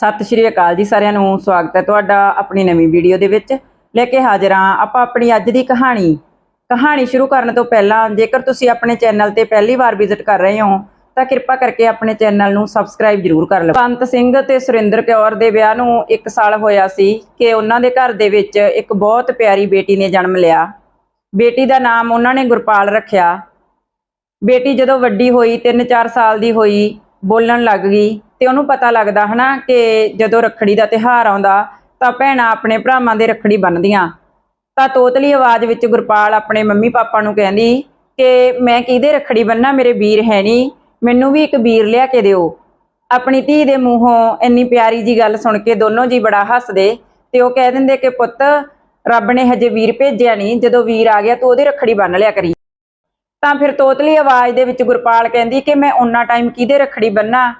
ਸਤਿ ਸ਼੍ਰੀ ਅਕਾਲ ਜੀ ਸਾਰਿਆਂ ਨੂੰ, ਸਵਾਗਤ ਹੈ ਤੁਹਾਡਾ ਆਪਣੀ ਨਵੀਂ ਵੀਡੀਓ ਦੇ ਵਿੱਚ। ਲੈ ਕੇ ਹਾਜ਼ਰ ਹਾਂ ਆਪਾਂ ਆਪਣੀ ਅੱਜ ਦੀ ਕਹਾਣੀ। ਕਹਾਣੀ ਸ਼ੁਰੂ ਕਰਨ ਤੋਂ ਪਹਿਲਾਂ ਜੇਕਰ ਤੁਸੀਂ ਆਪਣੇ ਚੈਨਲ ਤੇ ਪਹਿਲੀ ਵਾਰ ਵਿਜ਼ਿਟ ਕਰ ਰਹੇ ਹੋ, ਤਾਂ ਕਿਰਪਾ ਕਰਕੇ ਆਪਣੇ ਚੈਨਲ ਨੂੰ ਸਬਸਕ੍ਰਾਈਬ ਜ਼ਰੂਰ ਕਰ ਲਓ ਪੰਤ ਸਿੰਘ ਤੇ ਸੁਰਿੰਦਰ ਕੌਰ ਦੇ ਵਿਆਹ ਨੂੰ 1 ਸਾਲ ਹੋਇਆ ਸੀ ਕਿ ਉਹਨਾਂ ਦੇ ਘਰ ਦੇ ਵਿੱਚ ਇੱਕ ਬਹੁਤ ਪਿਆਰੀ ਬੇਟੀ ਨੇ ਜਨਮ ਲਿਆ। ਬੇਟੀ ਦਾ ਨਾਮ ਉਹਨਾਂ ਨੇ ਗੁਰਪਾਲ ਰੱਖਿਆ। ਬੇਟੀ ਜਦੋਂ ਵੱਡੀ ਹੋਈ 3-4 ਸਾਲ ਦੀ ਹੋਈ, ਬੋਲਣ ਲੱਗ ਗਈ। ਤੇ ਉਹਨੂੰ ਪਤਾ ਲੱਗਦਾ ਹਨਾ ਕਿ ਜਦੋਂ ਰੱਖੜੀ ਦਾ ਤਿਹਾਰ ਆਉਂਦਾ ਤਾਂ ਭੈਣਾਂ ਆਪਣੇ ਭਰਾਵਾਂ ਦੇ ਰੱਖੜੀ ਬੰਨਦੀਆਂ ਤਾਂ ਤੋਤਲੀ ਆਵਾਜ਼ ਵਿੱਚ ਗੁਰਪਾਲ ਆਪਣੇ ਮੰਮੀ ਪਾਪਾ ਨੂੰ ਕਹਿੰਦੀ ਕਿ ਮੈਂ ਕਿਹਦੇ ਰੱਖੜੀ ਬੰਨਾ ਮੇਰੇ ਵੀਰ ਹੈ ਨਹੀਂ ਮੈਨੂੰ ਵੀ ਇੱਕ ਵੀਰ ਲਿਆ ਕੇ ਦਿਓ। ਆਪਣੀ ਧੀ ਦੇ ਮੂੰਹੋਂ ਇੰਨੀ ਪਿਆਰੀ ਜੀ ਗੱਲ ਸੁਣ ਕੇ ਦੋਨੋਂ ਜੀ ਬੜਾ ਹੱਸਦੇ ਤੇ ਉਹ ਕਹਿ ਦਿੰਦੇ ਕਿ ਪੁੱਤ, ਰੱਬ ਨੇ ਹਜੇ ਵੀਰ ਭੇਜਿਆ ਨਹੀਂ ਜਦੋਂ ਵੀਰ ਆ ਗਿਆ ਤੂੰ ਉਹਦੀ ਰੱਖੜੀ ਬੰਨ ਲਿਆ ਕਰੀ। ਤਾਂ ਫਿਰ ਤੋਤਲੀ ਆਵਾਜ਼ ਦੇ ਵਿੱਚ ਗੁਰਪਾਲ ਕਹਿੰਦੀ ਕਿ ਮੈਂ ਓਨਾ ਟਾਈਮ ਕਿਹਦੇ ਰੱਖੜੀ ਬੰਨਾ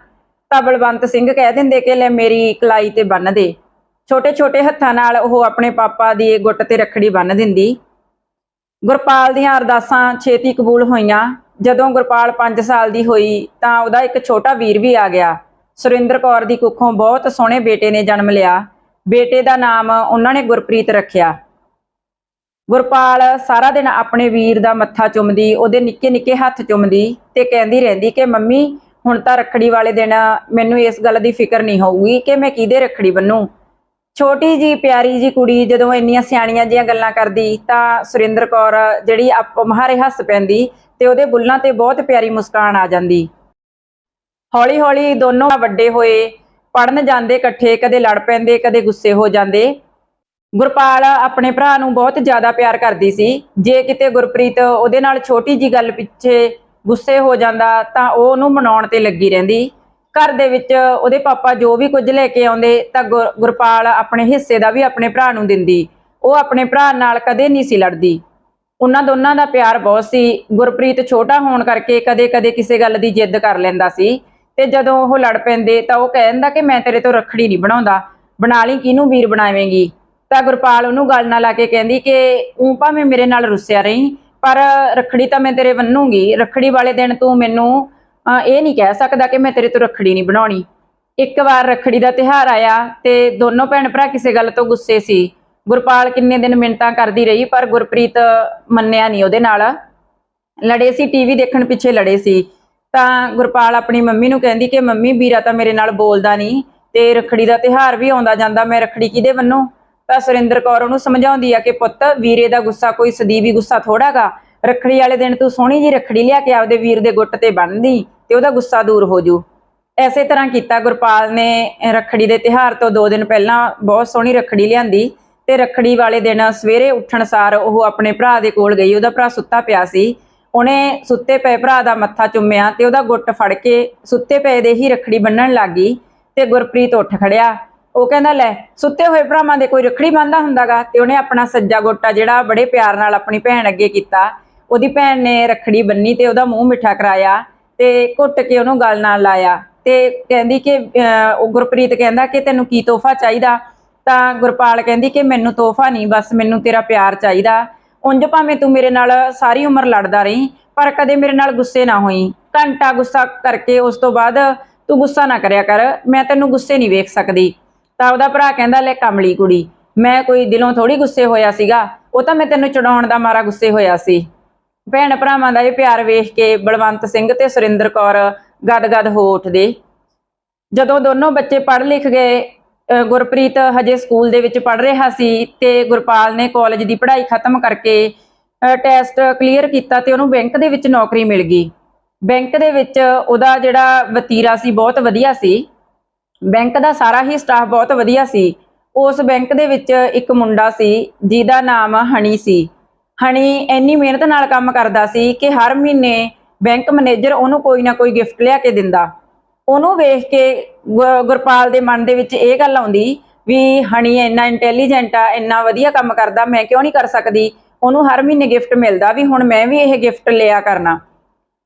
ਤਾਂ ਬਲਵੰਤ ਸਿੰਘ ਕਹਿ ਦਿੰਦੇ ਕਿ ਲੈ ਮੇਰੀ ਕਲਾਈ ਤੇ ਬੰਨ ਦੇ। ਛੋਟੇ ਛੋਟੇ ਹੱਥਾਂ ਨਾਲ ਉਹ ਆਪਣੇ ਪਾਪਾ ਦੀ ਗੁੱਟ ਤੇ ਰੱਖੜੀ ਬੰਨ ਦਿੰਦੀ। ਗੁਰਪਾਲ ਦੀਆਂ ਅਰਦਾਸਾਂ ਛੇਤੀ ਕਬੂਲ ਹੋਈਆਂ। ਜਦੋਂ ਗੁਰਪਾਲ 5 ਸਾਲ ਦੀ ਹੋਈ ਤਾਂ ਉਹਦਾ ਇੱਕ ਛੋਟਾ ਵੀਰ ਵੀ ਆ ਗਿਆ। ਸੁਰਿੰਦਰ ਕੌਰ ਦੀ ਕੁੱਖੋਂ ਬਹੁਤ ਸੋਹਣੇ ਬੇਟੇ ਨੇ ਜਨਮ ਲਿਆ। ਬੇਟੇ ਦਾ ਨਾਮ ਉਹਨਾਂ ਨੇ ਗੁਰਪ੍ਰੀਤ ਰੱਖਿਆ। ਗੁਰਪਾਲ ਸਾਰਾ ਦਿਨ ਆਪਣੇ ਵੀਰ ਦਾ ਮੱਥਾ ਚੁੰਮਦੀ, ਉਹਦੇ ਨਿੱਕੇ ਨਿੱਕੇ ਹੱਥ ਚੁੰਮਦੀ ਤੇ ਕਹਿੰਦੀ ਰਹਿੰਦੀ ਕਿ ਮੰਮੀ ਹੁਣ ਤਾਂ ਰੱਖੜੀ ਵਾਲੇ ਦਿਨ ਮੈਨੂੰ ਇਸ ਗੱਲ ਦੀ ਫਿਕਰ ਨਹੀਂ ਹੋਊਗੀ ਕਿ ਮੈਂ ਕਿਹਦੇ ਰੱਖੜੀ ਬੰਨੂ। ਛੋਟੀ ਜੀ ਪਿਆਰੀ ਜੀ ਕੁੜੀ ਜਦੋਂ ਇੰਨੀਆਂ ਸਿਆਣੀਆਂ ਜੀਆਂ ਗੱਲਾਂ ਕਰਦੀ, ਤਾਂ ਸੁਰਿੰਦਰ ਕੌਰ ਜਿਹੜੀ ਆਪ ਮਹਾਰੇ ਹੱਸ ਪੈਂਦੀ ਤੇ ਉਹਦੇ ਬੁੱਲਾਂ ਤੇ ਬਹੁਤ ਪਿਆਰੀ ਮੁਸਕਾਨ ਆ ਜਾਂਦੀ। ਹੌਲੀ ਹੌਲੀ ਦੋਨੋਂ ਵੱਡੇ ਹੋਏ ਪੜਨ ਜਾਂਦੇ ਇਕੱਠੇ, ਕਦੇ ਲੜ ਪੈਂਦੇ, ਕਦੇ ਗੁੱਸੇ ਹੋ ਜਾਂਦੇ। ਗੁਰਪਾਲ ਆਪਣੇ ਭਰਾ ਨੂੰ ਬਹੁਤ ਜ਼ਿਆਦਾ ਪਿਆਰ ਕਰਦੀ ਸੀ। ਜੇ ਕਿਤੇ ਗੁਰਪ੍ਰੀਤ ਉਹਦੇ ਨਾਲ ਛੋਟੀ ਜੀ ਗੱਲ ਪਿੱਛੇ ਗੁੱਸੇ ਹੋ ਜਾਂਦਾ ਤਾਂ ਉਹ ਉਹਨੂੰ ਮਨਾਉਣ ਤੇ ਲੱਗੀ ਰਹਿੰਦੀ। ਘਰ ਦੇ ਵਿੱਚ ਉਹਦੇ ਪਾਪਾ ਜੋ ਵੀ ਕੁਝ ਲੈ ਕੇ ਆਉਂਦੇ ਤਾਂ ਗੁਰ- ਗੁਰਪਾਲ ਆਪਣੇ ਹਿੱਸੇ ਦਾ ਵੀ ਆਪਣੇ ਭਰਾ ਨੂੰ ਦਿੰਦੀ। ਉਹ ਆਪਣੇ ਭਰਾ ਨਾਲ ਕਦੇ ਨਹੀਂ ਸੀ ਲੜਦੀ। ਉਹਨਾਂ ਦੋਨਾਂ ਦਾ ਪਿਆਰ ਬਹੁਤ ਸੀ। ਗੁਰਪ੍ਰੀਤ ਛੋਟਾ ਹੋਣ ਕਰਕੇ ਕਦੇ-ਕਦੇ ਕਿਸੇ ਗੱਲ ਦੀ ਜਿੱਦ ਕਰ ਲੈਂਦਾ ਸੀ। ਤੇ ਜਦੋਂ ਉਹ ਲੜ ਪੈਂਦੇ ਤਾਂ ਉਹ ਕਹਿੰਦਾ ਕਿ ਮੈਂ ਤੇਰੇ ਤੋਂ ਰੱਖੜੀ ਨਹੀਂ ਬਣਾਉਂਦਾ। ਬਣਾ ਲਈ, ਕਿਹਨੂੰ ਵੀਰ ਬਣਾਵੇਂਗੀ? ਤਾਂ ਗੁਰਪਾਲ ਉਹਨੂੰ ਗੱਲ ਨਾਲ ਲਾ ਕੇ ਕਹਿੰਦੀ ਕਿ ਉਂ ਭਾਵੇਂ ਮੇਰੇ ਨਾਲ ਰੁੱਸਿਆ ਰਹੀ ਪਰ ਰੱਖੜੀ ਤਾਂ ਮੈਂ ਤੇਰੇ ਬੰਨੂੰਗੀ। ਰੱਖੜੀ ਵਾਲੇ ਦਿਨ ਤੂੰ ਮੈਨੂੰ ਇਹ ਨਹੀਂ ਕਹਿ ਸਕਦਾ ਕਿ ਮੈਂ ਤੇਰੇ ਤੋਂ ਰੱਖੜੀ ਨਹੀਂ ਬਣਾਉਣੀ। ਇੱਕ ਵਾਰ ਰੱਖੜੀ ਦਾ ਤਿਹਾਰ ਆਇਆ ਤੇ ਦੋਨੋਂ ਭੈਣ ਭਰਾ ਕਿਸੇ ਗੱਲ ਤੋਂ ਗੁੱਸੇ ਸੀ। ਗੁਰਪਾਲ ਕਿੰਨੇ ਦਿਨ ਮਿੰਟਾਂ ਕਰਦੀ ਰਹੀ, ਪਰ ਗੁਰਪ੍ਰੀਤ ਮੰਨਿਆ ਨਹੀਂ ਉਹਦੇ ਨਾਲ। ਲੜੇ ਸੀ, ਟੀਵੀ ਦੇਖਣ ਪਿੱਛੇ ਲੜੇ ਸੀ। ਤਾਂ ਗੁਰਪਾਲ ਆਪਣੀ ਮੰਮੀ ਨੂੰ ਕਹਿੰਦੀ ਕਿ, ਮੰਮੀ, ਵੀਰਾ ਤਾਂ ਮੇਰੇ ਨਾਲ ਬੋਲਦਾ ਨਹੀਂ ਤੇ ਰੱਖੜੀ ਦਾ ਤਿਹਾਰ ਵੀ ਆਉਂਦਾ ਜਾਂਦਾ, ਮੈਂ ਰੱਖੜੀ ਕਿਹਦੇ ਬੰਨੂ ਤਾਂ ਸੁਰਿੰਦਰ ਕੌਰ ਉਹਨੂੰ ਸਮਝਾਉਂਦੀ ਆ ਕਿ ਪੁੱਤ, ਵੀਰੇ ਦਾ ਗੁੱਸਾ ਕੋਈ ਸਦੀਵੀ ਗੁੱਸਾ ਥੋੜਾਗਾ ਰੱਖੜੀ ਵਾਲੇ ਦਿਨ ਤੂੰ ਸੋਹਣੀ ਜੀ ਰੱਖੜੀ ਲਿਆ ਕੇ ਆਪਦੇ ਵੀਰ ਦੇ ਗੁੱਟ ਤੇ ਬੰਨ੍ਹਦੀ ਤੇ ਉਹਦਾ ਗੁੱਸਾ ਦੂਰ ਹੋ ਜੂ। ਐਸੇ ਤਰ੍ਹਾਂ ਕੀਤਾ ਗੁਰਪਾਲ ਨੇ ਰੱਖੜੀ ਦੇ ਤਿਹਾਰ ਤੋਂ 2 ਦਿਨ ਪਹਿਲਾਂ ਬਹੁਤ ਸੋਹਣੀ ਰੱਖੜੀ ਲਿਆਂਦੀ ਤੇ ਰੱਖੜੀ ਵਾਲੇ ਦਿਨ ਸਵੇਰੇ ਉੱਠਣ ਸਾਰ ਉਹ ਆਪਣੇ ਭਰਾ ਦੇ ਕੋਲ ਗਈ, ਉਹਦਾ ਭਰਾ ਸੁੱਤਾ ਪਿਆ ਸੀ। ਉਹਨੇ ਸੁੱਤੇ ਪਏ ਭਰਾ ਦਾ ਮੱਥਾ ਚੁੰਮਿਆ ਤੇ ਉਹਦਾ ਗੁੱਟ ਫੜ ਕੇ ਸੁੱਤੇ ਪਏ ਦੇ ਹੀ ਰੱਖੜੀ ਬੰਨਣ ਲੱਗੀ ਤੇ ਗੁਰਪ੍ਰੀਤ ਉੱਠ ਖੜਿਆ। ਉਹ ਕਹਿੰਦਾ, ਲੈ, ਸੁੱਤੇ ਹੋਏ ਭਰਾਵਾਂ ਦੇ ਕੋਈ ਰੱਖੜੀ ਬੰਨਦਾ ਹੁੰਦਾਗਾ ਤੇ ਉਹਨੇ ਆਪਣਾ ਸੱਜਾ ਗੋਟਾ ਜਿਹੜਾ ਬੜੇ ਪਿਆਰ ਨਾਲ ਆਪਣੀ ਭੈਣ ਅੱਗੇ ਕੀਤਾ। ਉਹਦੀ ਭੈਣ ਨੇ ਰੱਖੜੀ ਬੰਨੀ ਤੇ ਉਹਦਾ ਮੂੰਹ ਮਿੱਠਾ ਕਰਾਇਆ ਤੇ ਘੁੱਟ ਕੇ ਉਹਨੂੰ ਗਲ ਨਾਲ ਲਾਇਆ ਤੇ ਕਹਿੰਦੀ ਕਿ ਉਹ ਗੁਰਪ੍ਰੀਤ ਕਹਿੰਦਾ ਕਿ ਤੈਨੂੰ ਕੀ ਤੋਹਫਾ ਚਾਹੀਦਾ? ਤਾਂ ਗੁਰਪਾਲ ਕਹਿੰਦੀ ਕਿ ਮੈਨੂੰ ਤੋਹਫਾ ਨਹੀਂ, ਬਸ ਮੈਨੂੰ ਤੇਰਾ ਪਿਆਰ ਚਾਹੀਦਾ। ਉਂਝ ਭਾਵੇਂ ਤੂੰ ਮੇਰੇ ਨਾਲ ਸਾਰੀ ਉਮਰ ਲੜਦਾ ਰਹੀਂ, ਪਰ ਕਦੇ ਮੇਰੇ ਨਾਲ ਗੁੱਸੇ ਨਾ ਹੋਈ। ਘੰਟਾ ਗੁੱਸਾ ਕਰਕੇ ਉਸ ਤੋਂ ਬਾਅਦ ਤੂੰ ਗੁੱਸਾ ਨਾ ਕਰਿਆ ਕਰ, ਮੈਂ ਤੈਨੂੰ ਗੁੱਸੇ ਨਹੀਂ ਵੇਖ ਸਕਦੀ। ਤਾਂ ਉਹਦਾ ਭਰਾ ਕਹਿੰਦਾ, ਲੈ ਕਮਲੀ ਕੁੜੀ, ਮੈਂ ਕੋਈ ਦਿਲੋਂ ਥੋੜੀ ਗੁੱਸੇ ਹੋਇਆ ਸੀਗਾ। ਉਹ ਤਾਂ ਮੈਂ ਤੈਨੂੰ ਚੜਾਉਣ ਦਾ ਮਾਰਾ ਗੁੱਸੇ ਹੋਇਆ ਸੀ। ਭੈਣ ਭਰਾਵਾਂ ਦਾ ਇਹ ਪਿਆਰ ਵੇਖ ਕੇ ਬਲਵੰਤ ਸਿੰਘ ਤੇ ਸੁਰਿੰਦਰ ਕੌਰ ਗਦਗਦ ਹੋ ਉੱਠਦੇ। ਜਦੋਂ ਦੋਨੋਂ ਬੱਚੇ ਪੜ੍ਹ ਲਿਖ ਗਏ ਗੁਰਪ੍ਰੀਤ ਹਜੇ ਸਕੂਲ ਦੇ ਵਿੱਚ ਪੜ੍ਹ ਰਿਹਾ ਸੀ ਤੇ ਗੁਰਪਾਲ ਨੇ ਕਾਲਜ ਦੀ ਪੜ੍ਹਾਈ ਖਤਮ ਕਰਕੇ ਟੈਸਟ ਕਲੀਅਰ ਕੀਤਾ ਤੇ ਉਹਨੂੰ ਬੈਂਕ ਦੇ ਵਿੱਚ ਨੌਕਰੀ ਮਿਲ ਗਈ। ਬੈਂਕ ਦੇ ਵਿੱਚ ਉਹਦਾ ਜਿਹੜਾ ਵਤੀਰਾ ਸੀ, ਬਹੁਤ ਵਧੀਆ ਸੀ। ਬੈਂਕ ਦਾ ਸਾਰਾ ਹੀ ਸਟਾਫ ਬਹੁਤ ਵਧੀਆ ਸੀ। ਉਸ ਬੈਂਕ ਦੇ ਵਿੱਚ ਇੱਕ ਮੁੰਡਾ ਸੀ, ਜਿਹਦਾ ਨਾਮ ਹਣੀ ਸੀ। ਹਣੀ ਇੰਨੀ ਮਿਹਨਤ ਨਾਲ ਕੰਮ ਕਰਦਾ ਸੀ ਕਿ ਹਰ ਮਹੀਨੇ ਬੈਂਕ ਮੈਨੇਜਰ ਉਹਨੂੰ ਕੋਈ ਨਾ ਕੋਈ ਗਿਫਟ ਲਿਆ ਕੇ ਦਿੰਦਾ। ਉਹਨੂੰ ਵੇਖ ਕੇ ਗੁ- ਗੁਰਪਾਲ ਦੇ ਮਨ ਦੇ ਵਿੱਚ ਇਹ ਗੱਲ ਆਉਂਦੀ ਵੀ ਹਣੀ ਇੰਨਾ ਇੰਟੈਲੀਜੈਂਟ ਆ, ਇੰਨਾ ਵਧੀਆ ਕੰਮ ਕਰਦਾ, ਮੈਂ ਕਿਉਂ ਨਹੀਂ ਕਰ ਸਕਦੀ? ਉਹਨੂੰ ਹਰ ਮਹੀਨੇ ਗਿਫਟ ਮਿਲਦਾ ਵੀ ਹੁਣ ਮੈਂ ਵੀ ਇਹ ਗਿਫਟ ਲਿਆ ਕਰਨਾ।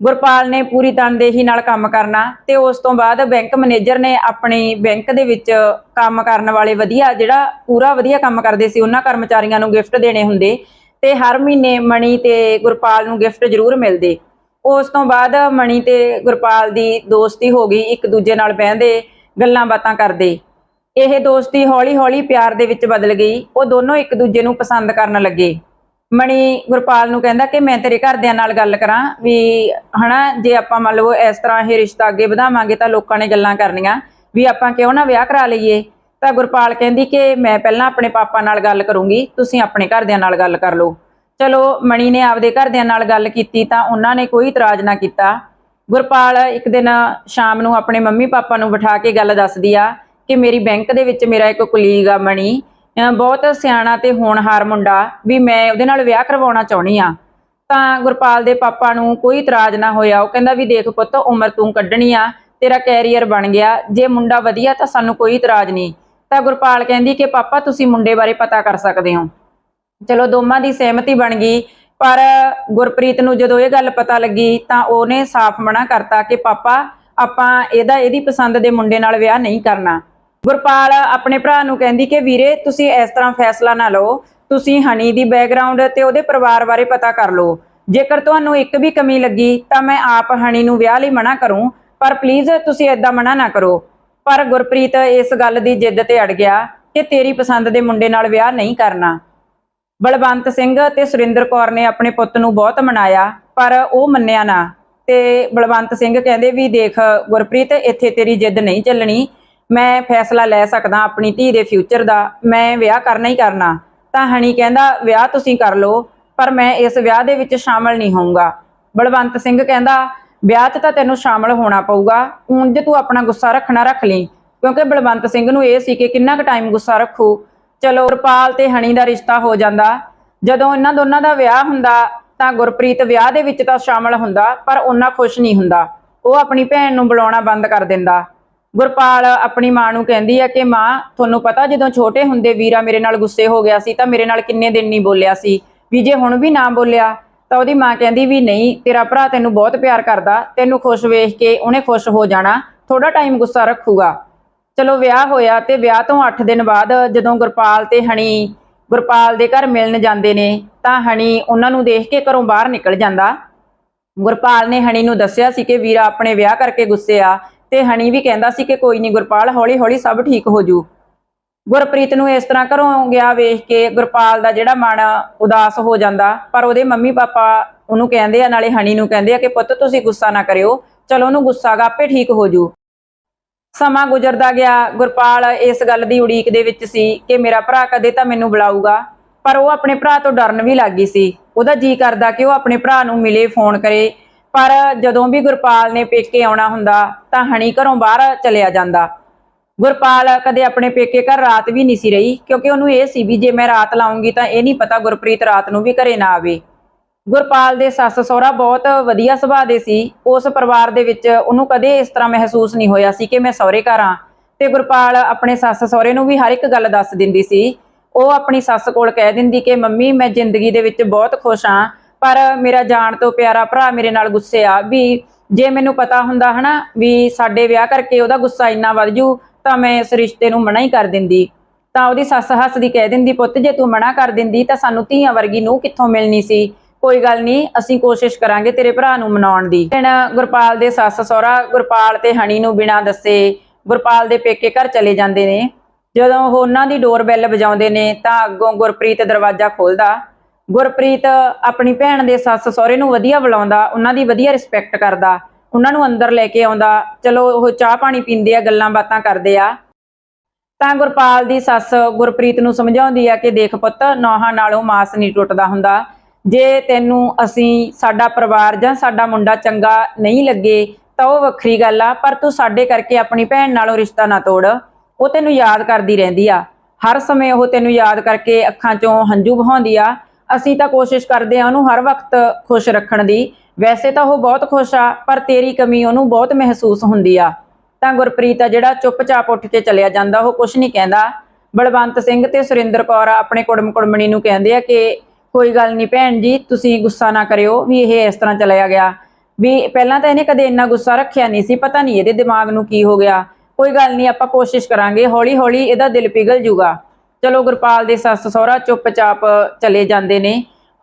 ਗੁਰਪਾਲ ਨੇ ਪੂਰੀ ਤਨਦੇਹੀ ਨਾਲ ਕੰਮ ਕਰਨਾ ਤੇ ਉਸ ਤੋਂ ਬਾਅਦ ਬੈਂਕ ਮੈਨੇਜਰ ਨੇ ਆਪਣੀ ਬੈਂਕ ਦੇ ਵਿੱਚ ਕੰਮ ਕਰਨ ਵਾਲੇ ਵਧੀਆ, ਜਿਹੜਾ ਪੂਰਾ ਵਧੀਆ ਕੰਮ ਕਰਦੇ ਸੀ, ਉਹਨਾਂ ਕਰਮਚਾਰੀਆਂ ਨੂੰ ਗਿਫਟ ਦੇਣੇ ਹੁੰਦੇ ਤੇ ਹਰ ਮਹੀਨੇ ਮਣੀ ਤੇ ਗੁਰਪਾਲ ਨੂੰ ਗਿਫਟ ਜ਼ਰੂਰ ਮਿਲਦੇ। ਉਸ ਤੋਂ ਬਾਅਦ ਮਣੀ ਤੇ ਗੁਰਪਾਲ ਦੀ ਦੋਸਤੀ ਹੋ ਗਈ, ਇੱਕ ਦੂਜੇ ਨਾਲ ਬਹਿੰਦੇ, ਗੱਲਾਂ ਬਾਤਾਂ ਕਰਦੇ। ਇਹ ਦੋਸਤੀ ਹੌਲੀ-ਹੌਲੀ ਪਿਆਰ ਦੇ ਵਿੱਚ ਬਦਲ ਗਈ, ਉਹ ਦੋਨੋਂ ਇੱਕ ਦੂਜੇ ਨੂੰ ਪਸੰਦ ਕਰਨ ਲੱਗੇ। ਮਣੀ ਗੁਰਪਾਲ ਨੂੰ ਕਹਿੰਦਾ ਕਿ ਮੈਂ ਤੇਰੇ ਘਰਦਿਆਂ ਨਾਲ ਗੱਲ ਕਰਾਂ ਵੀ ਹਨਾ, ਜੇ ਆਪਾਂ ਮੰਨ ਲਓ ਇਸ ਤਰ੍ਹਾਂ ਇਹ ਰਿਸ਼ਤਾ ਅੱਗੇ ਵਧਾਵਾਂਗੇ ਤਾਂ ਲੋਕਾਂ ਨੇ ਗੱਲਾਂ ਕਰਨੀਆਂ, ਵੀ ਆਪਾਂ ਕਿਉਂ ਨਾ ਵਿਆਹ ਕਰਾ ਲਈਏ। ਤਾਂ ਗੁਰਪਾਲ ਕਹਿੰਦੀ ਕਿ ਮੈਂ ਪਹਿਲਾਂ ਆਪਣੇ ਪਾਪਾ ਨਾਲ ਗੱਲ ਕਰੂੰਗੀ, ਤੁਸੀਂ ਆਪਣੇ ਘਰਦਿਆਂ ਨਾਲ ਗੱਲ ਕਰ ਲਓ। ਚਲੋ, ਮਣੀ ਨੇ ਆਪਦੇ ਘਰਦਿਆਂ ਨਾਲ ਗੱਲ ਕੀਤੀ ਤਾਂ ਉਹਨਾਂ ਨੇ ਕੋਈ ਇਤਰਾਜ਼ ਨਾ ਕੀਤਾ। ਗੁਰਪਾਲ ਇੱਕ ਦਿਨ ਸ਼ਾਮ ਨੂੰ ਆਪਣੇ ਮੰਮੀ ਪਾਪਾ ਨੂੰ ਬਿਠਾ ਕੇ ਗੱਲ ਦੱਸਦੀ ਆ ਕਿ ਮੇਰੀ ਬੈਂਕ ਦੇ ਵਿੱਚ ਮੇਰਾ ਇੱਕ ਕੁਲੀਗ ਆ ਮਣੀ। ਬਹੁਤ ਸਿਆਣਾ ਤੇ ਹੋਣਹਾਰ ਮੁੰਡਾ ਵੀ ਮੈਂ ਉਹਦੇ ਨਾਲ ਵਿਆਹ ਕਰਵਾਉਣਾ ਚਾਹੁੰਦੀ ਆ ਤਾਂ ਗੁਰਪਾਲ ਦੇ ਪਾਪਾ ਨੂੰ ਕੋਈ ਇਤਰਾਜ਼ ਨਾ ਹੋਇਆ। ਉਹ ਕਹਿੰਦਾ ਵੀ ਦੇਖ ਪੁੱਤ, ਉਮਰ ਤੂੰ ਕੱਢਣੀ ਆ, ਤੇਰਾ ਕੈਰੀਅਰ ਬਣ ਗਿਆ। ਜੇ ਮੁੰਡਾ ਵਧੀਆ ਤਾਂ ਸਾਨੂੰ ਕੋਈ ਇਤਰਾਜ਼ ਨਹੀਂ। ਤਾਂ ਗੁਰਪਾਲ ਕਹਿੰਦੀ ਕਿ ਪਾਪਾ, ਤੁਸੀਂ ਮੁੰਡੇ ਬਾਰੇ ਪਤਾ ਕਰ ਸਕਦੇ ਹੋ। ਚਲੋ, ਦੋਵਾਂ ਦੀ ਸਹਿਮਤੀ ਬਣ ਗਈ। ਪਰ ਗੁਰਪ੍ਰੀਤ ਨੂੰ ਜਦੋਂ ਇਹ ਗੱਲ ਪਤਾ ਲੱਗੀ ਤਾਂ ਉਹਨੇ ਸਾਫ਼ ਮਨਾ ਕਰਤਾ ਕਿ ਪਾਪਾ, ਆਪਾਂ ਇਹਦਾ, ਇਹਦੀ ਪਸੰਦ ਦੇ ਮੁੰਡੇ ਨਾਲ ਵਿਆਹ ਨਹੀਂ ਕਰਨਾ। ਗੁਰਪਾਲ, ਆਪਣੇ ਭਰਾ ਨੂੰ ਕਹਿੰਦੀ ਕਿ ਵੀਰੇ ਤੁਸੀਂ ਇਸ ਤਰ੍ਹਾਂ ਫੈਸਲਾ ਨਾ ਲਓ, ਤੁਸੀਂ ਹਨੀ ਦੀ ਬੈਕਗ੍ਰਾਉਂਡ ਤੇ ਉਹਦੇ ਪਰਿਵਾਰ ਬਾਰੇ ਪਤਾ ਕਰ ਲਓ। ਜੇਕਰ ਤੁਹਾਨੂੰ ਇੱਕ ਵੀ ਕਮੀ ਲੱਗੀ ਤਾਂ ਮੈਂ ਆਪ ਹਨੀ ਨੂੰ ਵਿਆਹ ਲਈ ਮਨਾ ਕਰੂੰ, ਪਰ ਪਲੀਜ਼ ਤੁਸੀਂ ਐਦਾਂ ਮਨਾ ਨਾ ਕਰੋ। ਪਰ ਗੁਰਪ੍ਰੀਤ, ਇਸ ਗੱਲ ਦੀ ਜਿੱਦ ਤੇ ਅੜ ਗਿਆ ਕਿ ਤੇਰੀ ਪਸੰਦ ਦੇ ਮੁੰਡੇ ਨਾਲ ਵਿਆਹ ਨਹੀਂ ਕਰਨਾ। ਬਲਵੰਤ ਸਿੰਘ ਤੇ ਸੁਰਿੰਦਰ ਕੌਰ ਨੇ ਆਪਣੇ ਪੁੱਤ ਨੂੰ ਬਹੁਤ ਮਨਾਇਆ, ਪਰ ਉਹ ਮੰਨਿਆ ਨਾ। ਤੇ ਬਲਵੰਤ ਸਿੰਘ ਕਹਿੰਦੇ ਵੀ ਦੇਖ, ਗੁਰਪ੍ਰੀਤ, ਇੱਥੇ ਤੇਰੀ ਜਿੱਦ ਨਹੀਂ ਚੱਲਣੀ। ਮੈਂ ਫੈਸਲਾ ਲੈ ਸਕਦਾ ਆਪਣੀ ਧੀ ਦੇ ਫਿਊਚਰ ਦਾ, ਮੈਂ ਵਿਆਹ ਕਰਨਾ ਹੀ ਕਰਨਾ। ਤਾਂ ਹਣੀ ਕਹਿੰਦਾ, ਵਿਆਹ ਤੁਸੀਂ ਕਰ ਲਓ, ਪਰ ਮੈਂ ਇਸ ਵਿਆਹ ਦੇ ਵਿੱਚ ਸ਼ਾਮਲ ਨਹੀਂ ਹੋਊਗਾ। ਬਲਵੰਤ ਸਿੰਘ ਕਹਿੰਦਾ, ਵਿਆਹ 'ਚ ਤਾਂ ਤੈਨੂੰ ਸ਼ਾਮਲ ਹੋਣਾ ਪਊਗਾ, ਉਂਝ ਤੂੰ ਆਪਣਾ ਗੁੱਸਾ ਰੱਖਣਾ ਰੱਖ ਲਈ। ਕਿਉਂਕਿ ਬਲਵੰਤ ਸਿੰਘ ਨੂੰ ਇਹ ਸੀ ਕਿ ਕਿੰਨਾ ਕੁ ਟਾਈਮ ਗੁੱਸਾ ਰੱਖੂ। ਚਲੋ, ਰੁਪਾਲ ਤੇ ਹਣੀ ਦਾ ਰਿਸ਼ਤਾ ਹੋ ਜਾਂਦਾ। ਜਦੋਂ ਇਹਨਾਂ ਦੋਨਾਂ ਦਾ ਵਿਆਹ ਹੁੰਦਾ, ਤਾਂ ਗੁਰਪ੍ਰੀਤ ਵਿਆਹ ਦੇ ਵਿੱਚ ਤਾਂ ਸ਼ਾਮਲ ਹੁੰਦਾ, ਪਰ ਉਹਨਾਂ ਖੁਸ਼ ਨਹੀਂ ਹੁੰਦਾ। ਉਹ ਆਪਣੀ ਭੈਣ ਨੂੰ ਬੁਲਾਉਣਾ ਬੰਦ ਕਰ ਦਿੰਦਾ। ਗੁਰਪਾਲ ਆਪਣੀ ਮਾਂ ਨੂੰ ਕਹਿੰਦੀ ਆ ਕਿ ਮਾਂ, ਤੁਹਾਨੂੰ ਪਤਾ ਜਦੋਂ ਛੋਟੇ ਹੁੰਦੇ ਵੀਰਾ ਮੇਰੇ ਨਾਲ ਗੁੱਸੇ ਹੋ ਗਿਆ ਸੀ ਤਾਂ ਮੇਰੇ ਨਾਲ ਕਿੰਨੇ ਦਿਨ ਨਹੀਂ ਬੋਲਿਆ ਸੀ। ਵੀ ਜੇ ਹੁਣ ਵੀ ਨਾ ਬੋਲਿਆ, ਤਾਂ ਉਹਦੀ ਮਾਂ ਕਹਿੰਦੀ ਵੀ ਨਹੀਂ, ਤੇਰਾ ਭਰਾ ਤੈਨੂੰ ਬਹੁਤ ਪਿਆਰ ਕਰਦਾ, ਤੈਨੂੰ ਖੁਸ਼ ਵੇਖ ਕੇ ਉਹਨੇ ਖੁਸ਼ ਹੋ ਜਾਣਾ ਥੋੜਾ ਟਾਈਮ ਗੁੱਸਾ ਰੱਖੂਗਾ। ਚਲੋ ਵਿਆਹ ਹੋਇਆ ਤੇ ਵਿਆਹ ਤੋਂ 8 ਦਿਨ ਬਾਅਦ ਜਦੋਂ ਗੁਰਪਾਲ ਤੇ ਹਣੀ, ਗੁਰਪਾਲ ਦੇ ਘਰ ਮਿਲਣ ਜਾਂਦੇ ਨੇ, ਤਾਂ ਹਣੀ ਉਹਨਾਂ ਨੂੰ ਦੇਖ ਕੇ ਘਰੋਂ ਬਾਹਰ ਨਿਕਲ ਜਾਂਦਾ। ਗੁਰਪਾਲ ਨੇ ਹਣੀ ਨੂੰ ਦੱਸਿਆ ਸੀ ਕਿ ਵੀਰਾ ਆਪਣੇ ਵਿਆਹ ਕਰਕੇ ਗੁੱਸੇ ਆ ਤੇ ਹਣੀ ਵੀ ਕਹਿੰਦਾ ਸੀ ਕਿ ਕੋਈ ਨਹੀਂ ਗੁਰਪਾਲ, ਹੌਲੀ ਹੌਲੀ ਸਭ ਠੀਕ ਹੋ ਜੂ। ਗੁਰਪ੍ਰੀਤ ਨੂੰ ਇਸ ਤਰ੍ਹਾਂ ਘਰੋਂ ਗਿਆ ਵੇਖ ਕੇ ਗੁਰਪਾਲ ਦਾ ਜਿਹੜਾ ਮਨ ਉਦਾਸ ਹੋ ਜਾਂਦਾ, ਪਰ ਉਹਦੇ ਮੰਮੀ ਪਾਪਾ ਉਹਨੂੰ ਕਹਿੰਦੇ ਆ, ਨਾਲੇ ਹਣੀ ਨੂੰ ਕਹਿੰਦੇ ਆ ਕਿ ਪੁੱਤ ਤੁਸੀਂ ਗੁੱਸਾ ਨਾ ਕਰਿਓ, ਚਲੋ ਉਹਨੂੰ ਗੁੱਸਾ ਗਾ ਆਪੇ ਠੀਕ ਹੋ ਜੂ। ਸਮਾਂ ਗੁਜ਼ਰਦਾ ਗਿਆ, ਗੁਰਪਾਲ ਇਸ ਗੱਲ ਦੀ ਉਡੀਕ ਦੇ ਵਿੱਚ ਸੀ ਕਿ ਮੇਰਾ ਭਰਾ ਕਦੇ ਤਾਂ ਮੈਨੂੰ ਬੁਲਾਊਗਾ, ਪਰ ਉਹ ਆਪਣੇ ਭਰਾ ਤੋਂ ਡਰਨ ਵੀ ਲੱਗ ਗਈ ਸੀ। ਉਹਦਾ ਜੀ ਕਰਦਾ ਕਿ ਉਹ ਆਪਣੇ ਭਰਾ ਨੂੰ ਮਿਲੇ, ਫੋਨ ਕਰੇ ਪਰ ਜਦੋਂ ਵੀ ਗੁਰਪਾਲ ਨੇ ਪੇਕੇ ਆਉਣਾ ਹੁੰਦਾ ਤਾਂ ਹਣੀ ਘਰੋਂ ਬਾਹਰ ਚਲਿਆ ਜਾਂਦਾ। ਗੁਰਪਾਲ ਕਦੇ ਆਪਣੇ ਪੇਕੇ ਘਰ ਰਾਤ ਵੀ ਨਹੀਂ ਸੀ ਰਹੀ, ਕਿਉਂਕਿ ਉਹਨੂੰ ਇਹ ਸੀ ਵੀ ਜੇ ਮੈਂ ਰਾਤ ਲਾਉਂਗੀ ਤਾਂ ਇਹ ਨਹੀਂ ਪਤਾ ਗੁਰਪ੍ਰੀਤ ਰਾਤ ਨੂੰ ਵੀ ਘਰੇ ਨਾ ਆਵੇ। ਗੁਰਪਾਲ ਦੇ ਸੱਸ ਸਹੁਰਾ ਬਹੁਤ ਵਧੀਆ ਸੁਭਾਅ ਦੇ ਸੀ। ਉਸ ਪਰਿਵਾਰ ਦੇ ਵਿੱਚ ਉਹਨੂੰ ਕਦੇ ਇਸ ਤਰ੍ਹਾਂ ਮਹਿਸੂਸ ਨਹੀਂ ਹੋਇਆ ਸੀ ਕਿ ਮੈਂ ਸਹੁਰੇ ਘਰ ਆ। ਤੇ ਗੁਰਪਾਲ ਆਪਣੇ ਸੱਸ ਸਹੁਰੇ ਨੂੰ ਵੀ ਹਰ ਇੱਕ ਗੱਲ ਦੱਸ ਦਿੰਦੀ ਸੀ। ਉਹ ਆਪਣੀ ਸੱਸ ਕੋਲ ਕਹਿ ਦਿੰਦੀ ਕਿ, ਮੰਮੀ, ਮੈਂ ਜ਼ਿੰਦਗੀ ਦੇ ਵਿੱਚ ਬਹੁਤ ਖੁਸ਼ ਹਾਂ ਪਰ ਮੇਰਾ ਜਾਣ ਤੋਂ ਪਿਆਰਾ ਭਰਾ ਮੇਰੇ ਨਾਲ ਗੁੱਸੇ ਆ ਵੀ ਜੇ ਮੈਨੂੰ ਪਤਾ ਹੁੰਦਾ ਹਨਾ ਵੀ ਸਾਡੇ ਵਿਆਹ ਕਰਕੇ ਉਹਦਾ ਗੁੱਸਾ ਇੰਨਾ ਵੱਧ ਜੂ, ਤਾਂ ਮੈਂ ਇਸ ਰਿਸ਼ਤੇ ਨੂੰ ਮਨਾ ਹੀ ਕਰ ਦਿੰਦੀ। ਤਾਂ ਉਹਦੀ ਸੱਸ ਹੱਸਦੀ ਕਹਿ ਦਿੰਦੀ, ਪੁੱਤ, ਜੇ ਤੂੰ ਮਨਾ ਕਰ ਦਿੰਦੀ, ਤਾਂ ਸਾਨੂੰ ਧੀਆਂ ਵਰਗੀ ਨੂੰ ਕਿੱਥੋਂ ਮਿਲਣੀ ਸੀ? ਕੋਈ ਗੱਲ ਨਹੀਂ, ਅਸੀਂ ਕੋਸ਼ਿਸ਼ ਕਰਾਂਗੇ ਤੇਰੇ ਭਰਾ ਨੂੰ ਮਨਾਉਣ ਦੀ। ਹੁਣ ਗੁਰਪਾਲ ਦੇ ਸੱਸ ਸਹੁਰਾ ਗੁਰਪਾਲ ਤੇ ਹਣੀ ਨੂੰ ਬਿਨਾਂ ਦੱਸੇ ਗੁਰਪਾਲ ਦੇ ਪੇਕੇ ਘਰ ਚਲੇ ਜਾਂਦੇ ਨੇ। ਜਦੋਂ ਉਹ ਉਹਨਾਂ ਦੀ ਡੋਰ ਬੈਲ ਵਜਾਉਂਦੇ ਨੇ, ਤਾਂ ਅੱਗੋਂ ਗੁਰਪ੍ਰੀਤ ਦਰਵਾਜ਼ਾ ਖੋਲਦਾ। ਗੁਰਪ੍ਰੀਤ ਆਪਣੀ ਭੈਣ ਦੇ ਸੱਸ ਸਹੁਰੇ ਨੂੰ ਵਧੀਆ ਬੁਲਾਉਂਦਾ, ਉਹਨਾਂ ਦੀ ਵਧੀਆ ਰਿਸਪੈਕਟ ਕਰਦਾ, ਉਹਨਾਂ ਨੂੰ ਅੰਦਰ ਲੈ ਕੇ ਆਉਂਦਾ, ਚਲੋ ਉਹ ਚਾਹ ਪਾਣੀ ਪੀਂਦੇ ਆ, ਗੱਲਾਂ ਬਾਤਾਂ ਕਰਦੇ ਆ। ਤਾਂ ਗੁਰਪਾਲ ਦੀ ਸੱਸ ਗੁਰਪ੍ਰੀਤ ਨੂੰ ਸਮਝਾਉਂਦੀ ਆ ਕਿ ਦੇਖ ਪੁੱਤ, ਨੌਹਾਂ ਨਾਲੋਂ ਮਾਸ ਨਹੀਂ ਟੁੱਟਦਾ ਹੁੰਦਾ। ਜੇ ਤੈਨੂੰ ਅਸੀਂ ਸਾਡਾ ਪਰਿਵਾਰ ਜਾਂ ਸਾਡਾ ਮੁੰਡਾ ਚੰਗਾ ਨਹੀਂ ਲੱਗੇ, ਤਾਂ ਉਹ ਵੱਖਰੀ ਗੱਲ ਆ, ਪਰ ਤੂੰ ਸਾਡੇ ਕਰਕੇ ਆਪਣੀ ਭੈਣ ਨਾਲੋਂ ਰਿਸ਼ਤਾ ਨਾ ਤੋੜ। ਉਹ ਤੈਨੂੰ ਯਾਦ ਕਰਦੀ ਰਹਿੰਦੀ ਆ। ਹਰ ਸਮੇਂ ਉਹ ਤੈਨੂੰ ਯਾਦ ਕਰਕੇ ਅੱਖਾਂ 'ਚੋਂ ਹੰਝੂ ਵਹਾਉਂਦੀ ਆ। ਅਸੀਂ ਤਾਂ ਕੋਸ਼ਿਸ਼ ਕਰਦੇ ਆ ਉਹਨੂੰ ਹਰ ਵਕਤ ਖੁਸ਼ ਰੱਖਣ ਦੀ। ਵੈਸੇ ਤਾਂ ਉਹ ਬਹੁਤ ਖੁਸ਼ ਆ, ਪਰ ਤੇਰੀ ਕਮੀ ਉਹਨੂੰ ਬਹੁਤ ਮਹਿਸੂਸ ਹੁੰਦੀ ਆ। ਤਾਂ ਗੁਰਪ੍ਰੀਤ ਆ ਜਿਹੜਾ ਚੁੱਪਚਾਪ ਉੱਠ ਕੇ ਚਲਿਆ ਜਾਂਦਾ, ਉਹ ਕੁਝ ਨਹੀਂ ਕਹਿੰਦਾ। ਬਲਵੰਤ ਸਿੰਘ ਤੇ ਸੁਰਿੰਦਰ ਕੌਰ ਆਪਣੇ ਕੁੜਮ ਕੁੜਮਣੀ ਨੂੰ ਕਹਿੰਦੇ ਆ ਕਿ, ਕੋਈ ਗੱਲ ਨਹੀਂ ਭੈਣ ਜੀ, ਤੁਸੀਂ ਗੁੱਸਾ ਨਾ ਕਰਿਓ ਵੀ ਇਹ ਇਸ ਤਰ੍ਹਾਂ ਚਲਿਆ ਗਿਆ। ਵੀ ਪਹਿਲਾਂ ਤਾਂ ਇਹਨੇ ਕਦੇ ਇੰਨਾ ਗੁੱਸਾ ਰੱਖਿਆ ਨਹੀਂ ਸੀ, ਪਤਾ ਨਹੀਂ ਇਹਦੇ ਦਿਮਾਗ ਨੂੰ ਕੀ ਹੋ ਗਿਆ। ਕੋਈ ਗੱਲ ਨਹੀਂ, ਆਪਾਂ ਕੋਸ਼ਿਸ਼ ਕਰਾਂਗੇ ਹੌਲੀ ਹੌਲੀ ਇਹਦਾ ਦਿਲ ਪਿਘਲ ਜੂਗਾ। ਚਲੋ ਗੁਰਪਾਲ ਦੇ ਸੱਸ ਸਹੁਰਾ ਚੁੱਪਚਾਪ ਚਲੇ ਜਾਂਦੇ ਨੇ।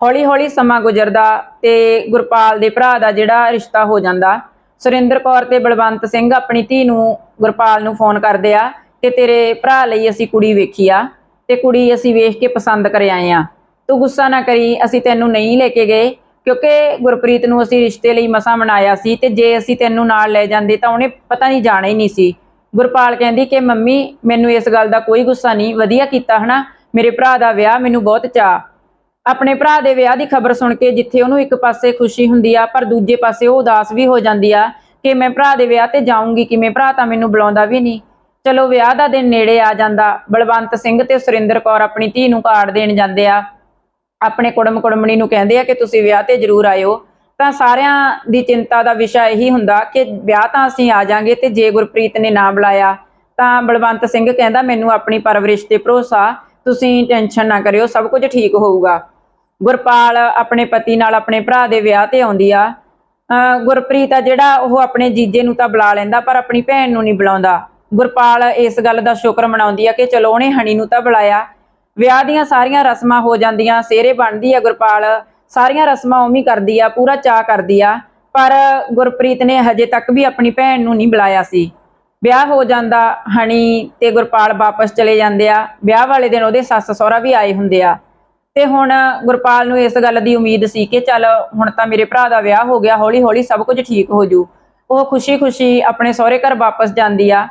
ਹੌਲੀ ਹੌਲੀ ਸਮਾਂ ਗੁਜ਼ਰਦਾ ਤੇ ਗੁਰਪਾਲ ਦੇ ਭਰਾ ਦਾ ਜਿਹੜਾ ਰਿਸ਼ਤਾ ਹੋ ਜਾਂਦਾ। ਸੁਰਿੰਦਰ ਕੌਰ ਤੇ ਬਲਵੰਤ ਸਿੰਘ ਆਪਣੀ ਧੀ ਨੂੰ ਗੁਰਪਾਲ ਨੂੰ ਫੋਨ ਕਰਦੇ ਆ ਤੇ ਤੇਰੇ ਭਰਾ ਲਈ ਅਸੀਂ ਕੁੜੀ ਵੇਖੀ ਆ ਤੇ ਕੁੜੀ ਅਸੀਂ ਵੇਖ ਕੇ ਪਸੰਦ ਕਰ ਆਏ ਆ। ਤੂੰ ਗੁੱਸਾ ਨਾ ਕਰੀ, ਅਸੀਂ ਤੈਨੂੰ ਨਹੀਂ ਲੈ ਕੇ ਗਏ ਕਿਉਂਕਿ ਗੁਰਪ੍ਰੀਤ ਨੂੰ ਅਸੀਂ ਰਿਸ਼ਤੇ ਲਈ ਮਸਾਂ ਮਨਾਇਆ ਸੀ ਤੇ ਜੇ ਅਸੀਂ ਤੈਨੂੰ ਨਾਲ ਲੈ ਜਾਂਦੇ ਤਾਂ ਉਹਨੇ ਪਤਾ ਨਹੀਂ ਜਾਣਾ ਹੀ ਨਹੀਂ ਸੀ। ਗੁਰਪਾਲ ਕਹਿੰਦੀ ਕਿ ਮੰਮੀ, ਮੈਨੂੰ ਇਸ ਗੱਲ ਦਾ ਕੋਈ ਗੁੱਸਾ ਨਹੀਂ, ਵਧੀਆ ਕੀਤਾ ਹਨਾ, ਮੇਰੇ ਭਰਾ ਦਾ ਵਿਆਹ ਮੈਨੂੰ ਬਹੁਤ ਚਾਅ। ਆਪਣੇ ਭਰਾ ਦੇ ਵਿਆਹ ਦੀ ਖਬਰ ਸੁਣ ਕੇ ਜਿੱਥੇ ਉਹਨੂੰ ਇੱਕ ਪਾਸੇ ਖੁਸ਼ੀ ਹੁੰਦੀ ਆ, ਪਰ ਦੂਜੇ ਪਾਸੇ ਉਹ ਉਦਾਸ ਵੀ ਹੋ ਜਾਂਦੀ ਆ ਕਿ ਮੈਂ ਭਰਾ ਦੇ ਵਿਆਹ ਤੇ ਜਾਊਂਗੀ ਕਿਵੇਂ, ਭਰਾ ਤਾਂ ਮੈਨੂੰ ਬੁਲਾਉਂਦਾ ਵੀ ਨਹੀਂ। ਚਲੋ ਵਿਆਹ ਦਾ ਦਿਨ ਨੇੜੇ ਆ ਜਾਂਦਾ, ਬਲਵੰਤ ਸਿੰਘ ਤੇ ਸੁਰਿੰਦਰ ਕੌਰ ਆਪਣੀ ਧੀ ਨੂੰ ਕਾਰਡ ਦੇਣ ਜਾਂਦੇ ਆ। ਆਪਣੇ ਕੁੜਮ ਕੁੜਮਣੀ ਨੂੰ ਕਹਿੰਦੇ ਆ ਕਿ ਤੁਸੀਂ ਵਿਆਹ ਤੇ ਜ਼ਰੂਰ ਆਇਓ। ਤਾਂ ਸਾਰਿਆਂ ਦੀ ਚਿੰਤਾ ਦਾ ਵਿਸ਼ਾ ਇਹੀ ਹੁੰਦਾ ਕਿ ਵਿਆਹ ਤਾਂ ਅਸੀਂ ਆ ਜਾਾਂਗੇ ਤੇ ਜੇ ਗੁਰਪ੍ਰੀਤ ਨੇ ਨਾ ਬੁਲਾਇਆ ਤਾਂ ਬਲਵੰਤ ਸਿੰਘ ਕਹਿੰਦਾ, ਮੈਨੂੰ ਆਪਣੀ ਪਰਵਰਿਸ਼ ਤੇ ਭਰੋਸਾ, ਤੁਸੀਂ ਟੈਨਸ਼ਨ ਨਾ ਕਰਿਓ, ਸਭ ਕੁਝ ਠੀਕ ਹੋਊਗਾ। ਗੁਰਪਾਲ ਆਪਣੇ ਪਤੀ ਨਾਲ ਆਪਣੇ ਭਰਾ ਦੇ ਵਿਆਹ ਤੇ ਆਉਂਦੀ ਆ। ਅਹ ਗੁਰਪ੍ਰੀਤ ਆ ਜਿਹੜਾ, ਉਹ ਆਪਣੇ ਜੀਜੇ ਨੂੰ ਤਾਂ ਬੁਲਾ ਲੈਂਦਾ, ਪਰ ਆਪਣੀ ਭੈਣ ਨੂੰ ਨਹੀਂ ਬੁਲਾਉਂਦਾ। ਗੁਰਪਾਲ ਇਸ ਗੱਲ ਦਾ ਸ਼ੁਕਰ ਮਨਾਉਂਦੀ ਆ ਕਿ ਚਲੋ, ਉਹਨੇ ਹਣੀ ਨੂੰ ਤਾਂ ਬੁਲਾਇਆ। ਵਿਆਹ ਦੀਆਂ ਸਾਰੀਆਂ ਰਸਮਾਂ ਹੋ ਜਾਂਦੀਆਂ, ਸਿਹਰੇ ਬਣਦੀ ਆ ਗੁਰਪਾਲ। ਸਾਰੀਆਂ ਰਸਮਾਂ ਉਵੇਂ ਕਰਦੀ ਆ, ਪੂਰਾ ਚਾਅ ਕਰਦੀ ਆ। ਪਰ ਗੁਰਪ੍ਰੀਤ ਨੇ ਹਜੇ ਤੱਕ ਵੀ ਆਪਣੀ ਭੈਣ ਨੂੰ ਨਹੀਂ ਬੁਲਾਇਆ ਸੀ। ਵਿਆਹ ਹੋ ਜਾਂਦਾ, ਹਣੀ ਤੇ ਗੁਰਪਾਲ ਵਾਪਸ ਚਲੇ ਜਾਂਦੇ ਆ। ਵਿਆਹ ਵਾਲੇ ਦਿਨ ਉਹਦੇ ਸੱਸ ਸਹੁਰਾ ਵੀ ਆਏ ਹੁੰਦੇ ਆ। ਤੇ ਹੁਣ ਗੁਰਪਾਲ ਨੂੰ ਇਸ ਗੱਲ ਦੀ ਉਮੀਦ ਸੀ ਕਿ ਚੱਲ ਹੁਣ ਤਾਂ ਮੇਰੇ ਭਰਾ ਦਾ ਵਿਆਹ ਹੋ ਗਿਆ ਹੌਲੀ ਹੌਲੀ ਸਭ ਕੁਝ ਠੀਕ ਹੋ ਜੂ। ਉਹ ਖੁਸ਼ੀ-ਖੁਸ਼ੀ ਆਪਣੇ ਸਹੁਰੇ ਘਰ ਵਾਪਸ ਜਾਂਦੀ ਆ।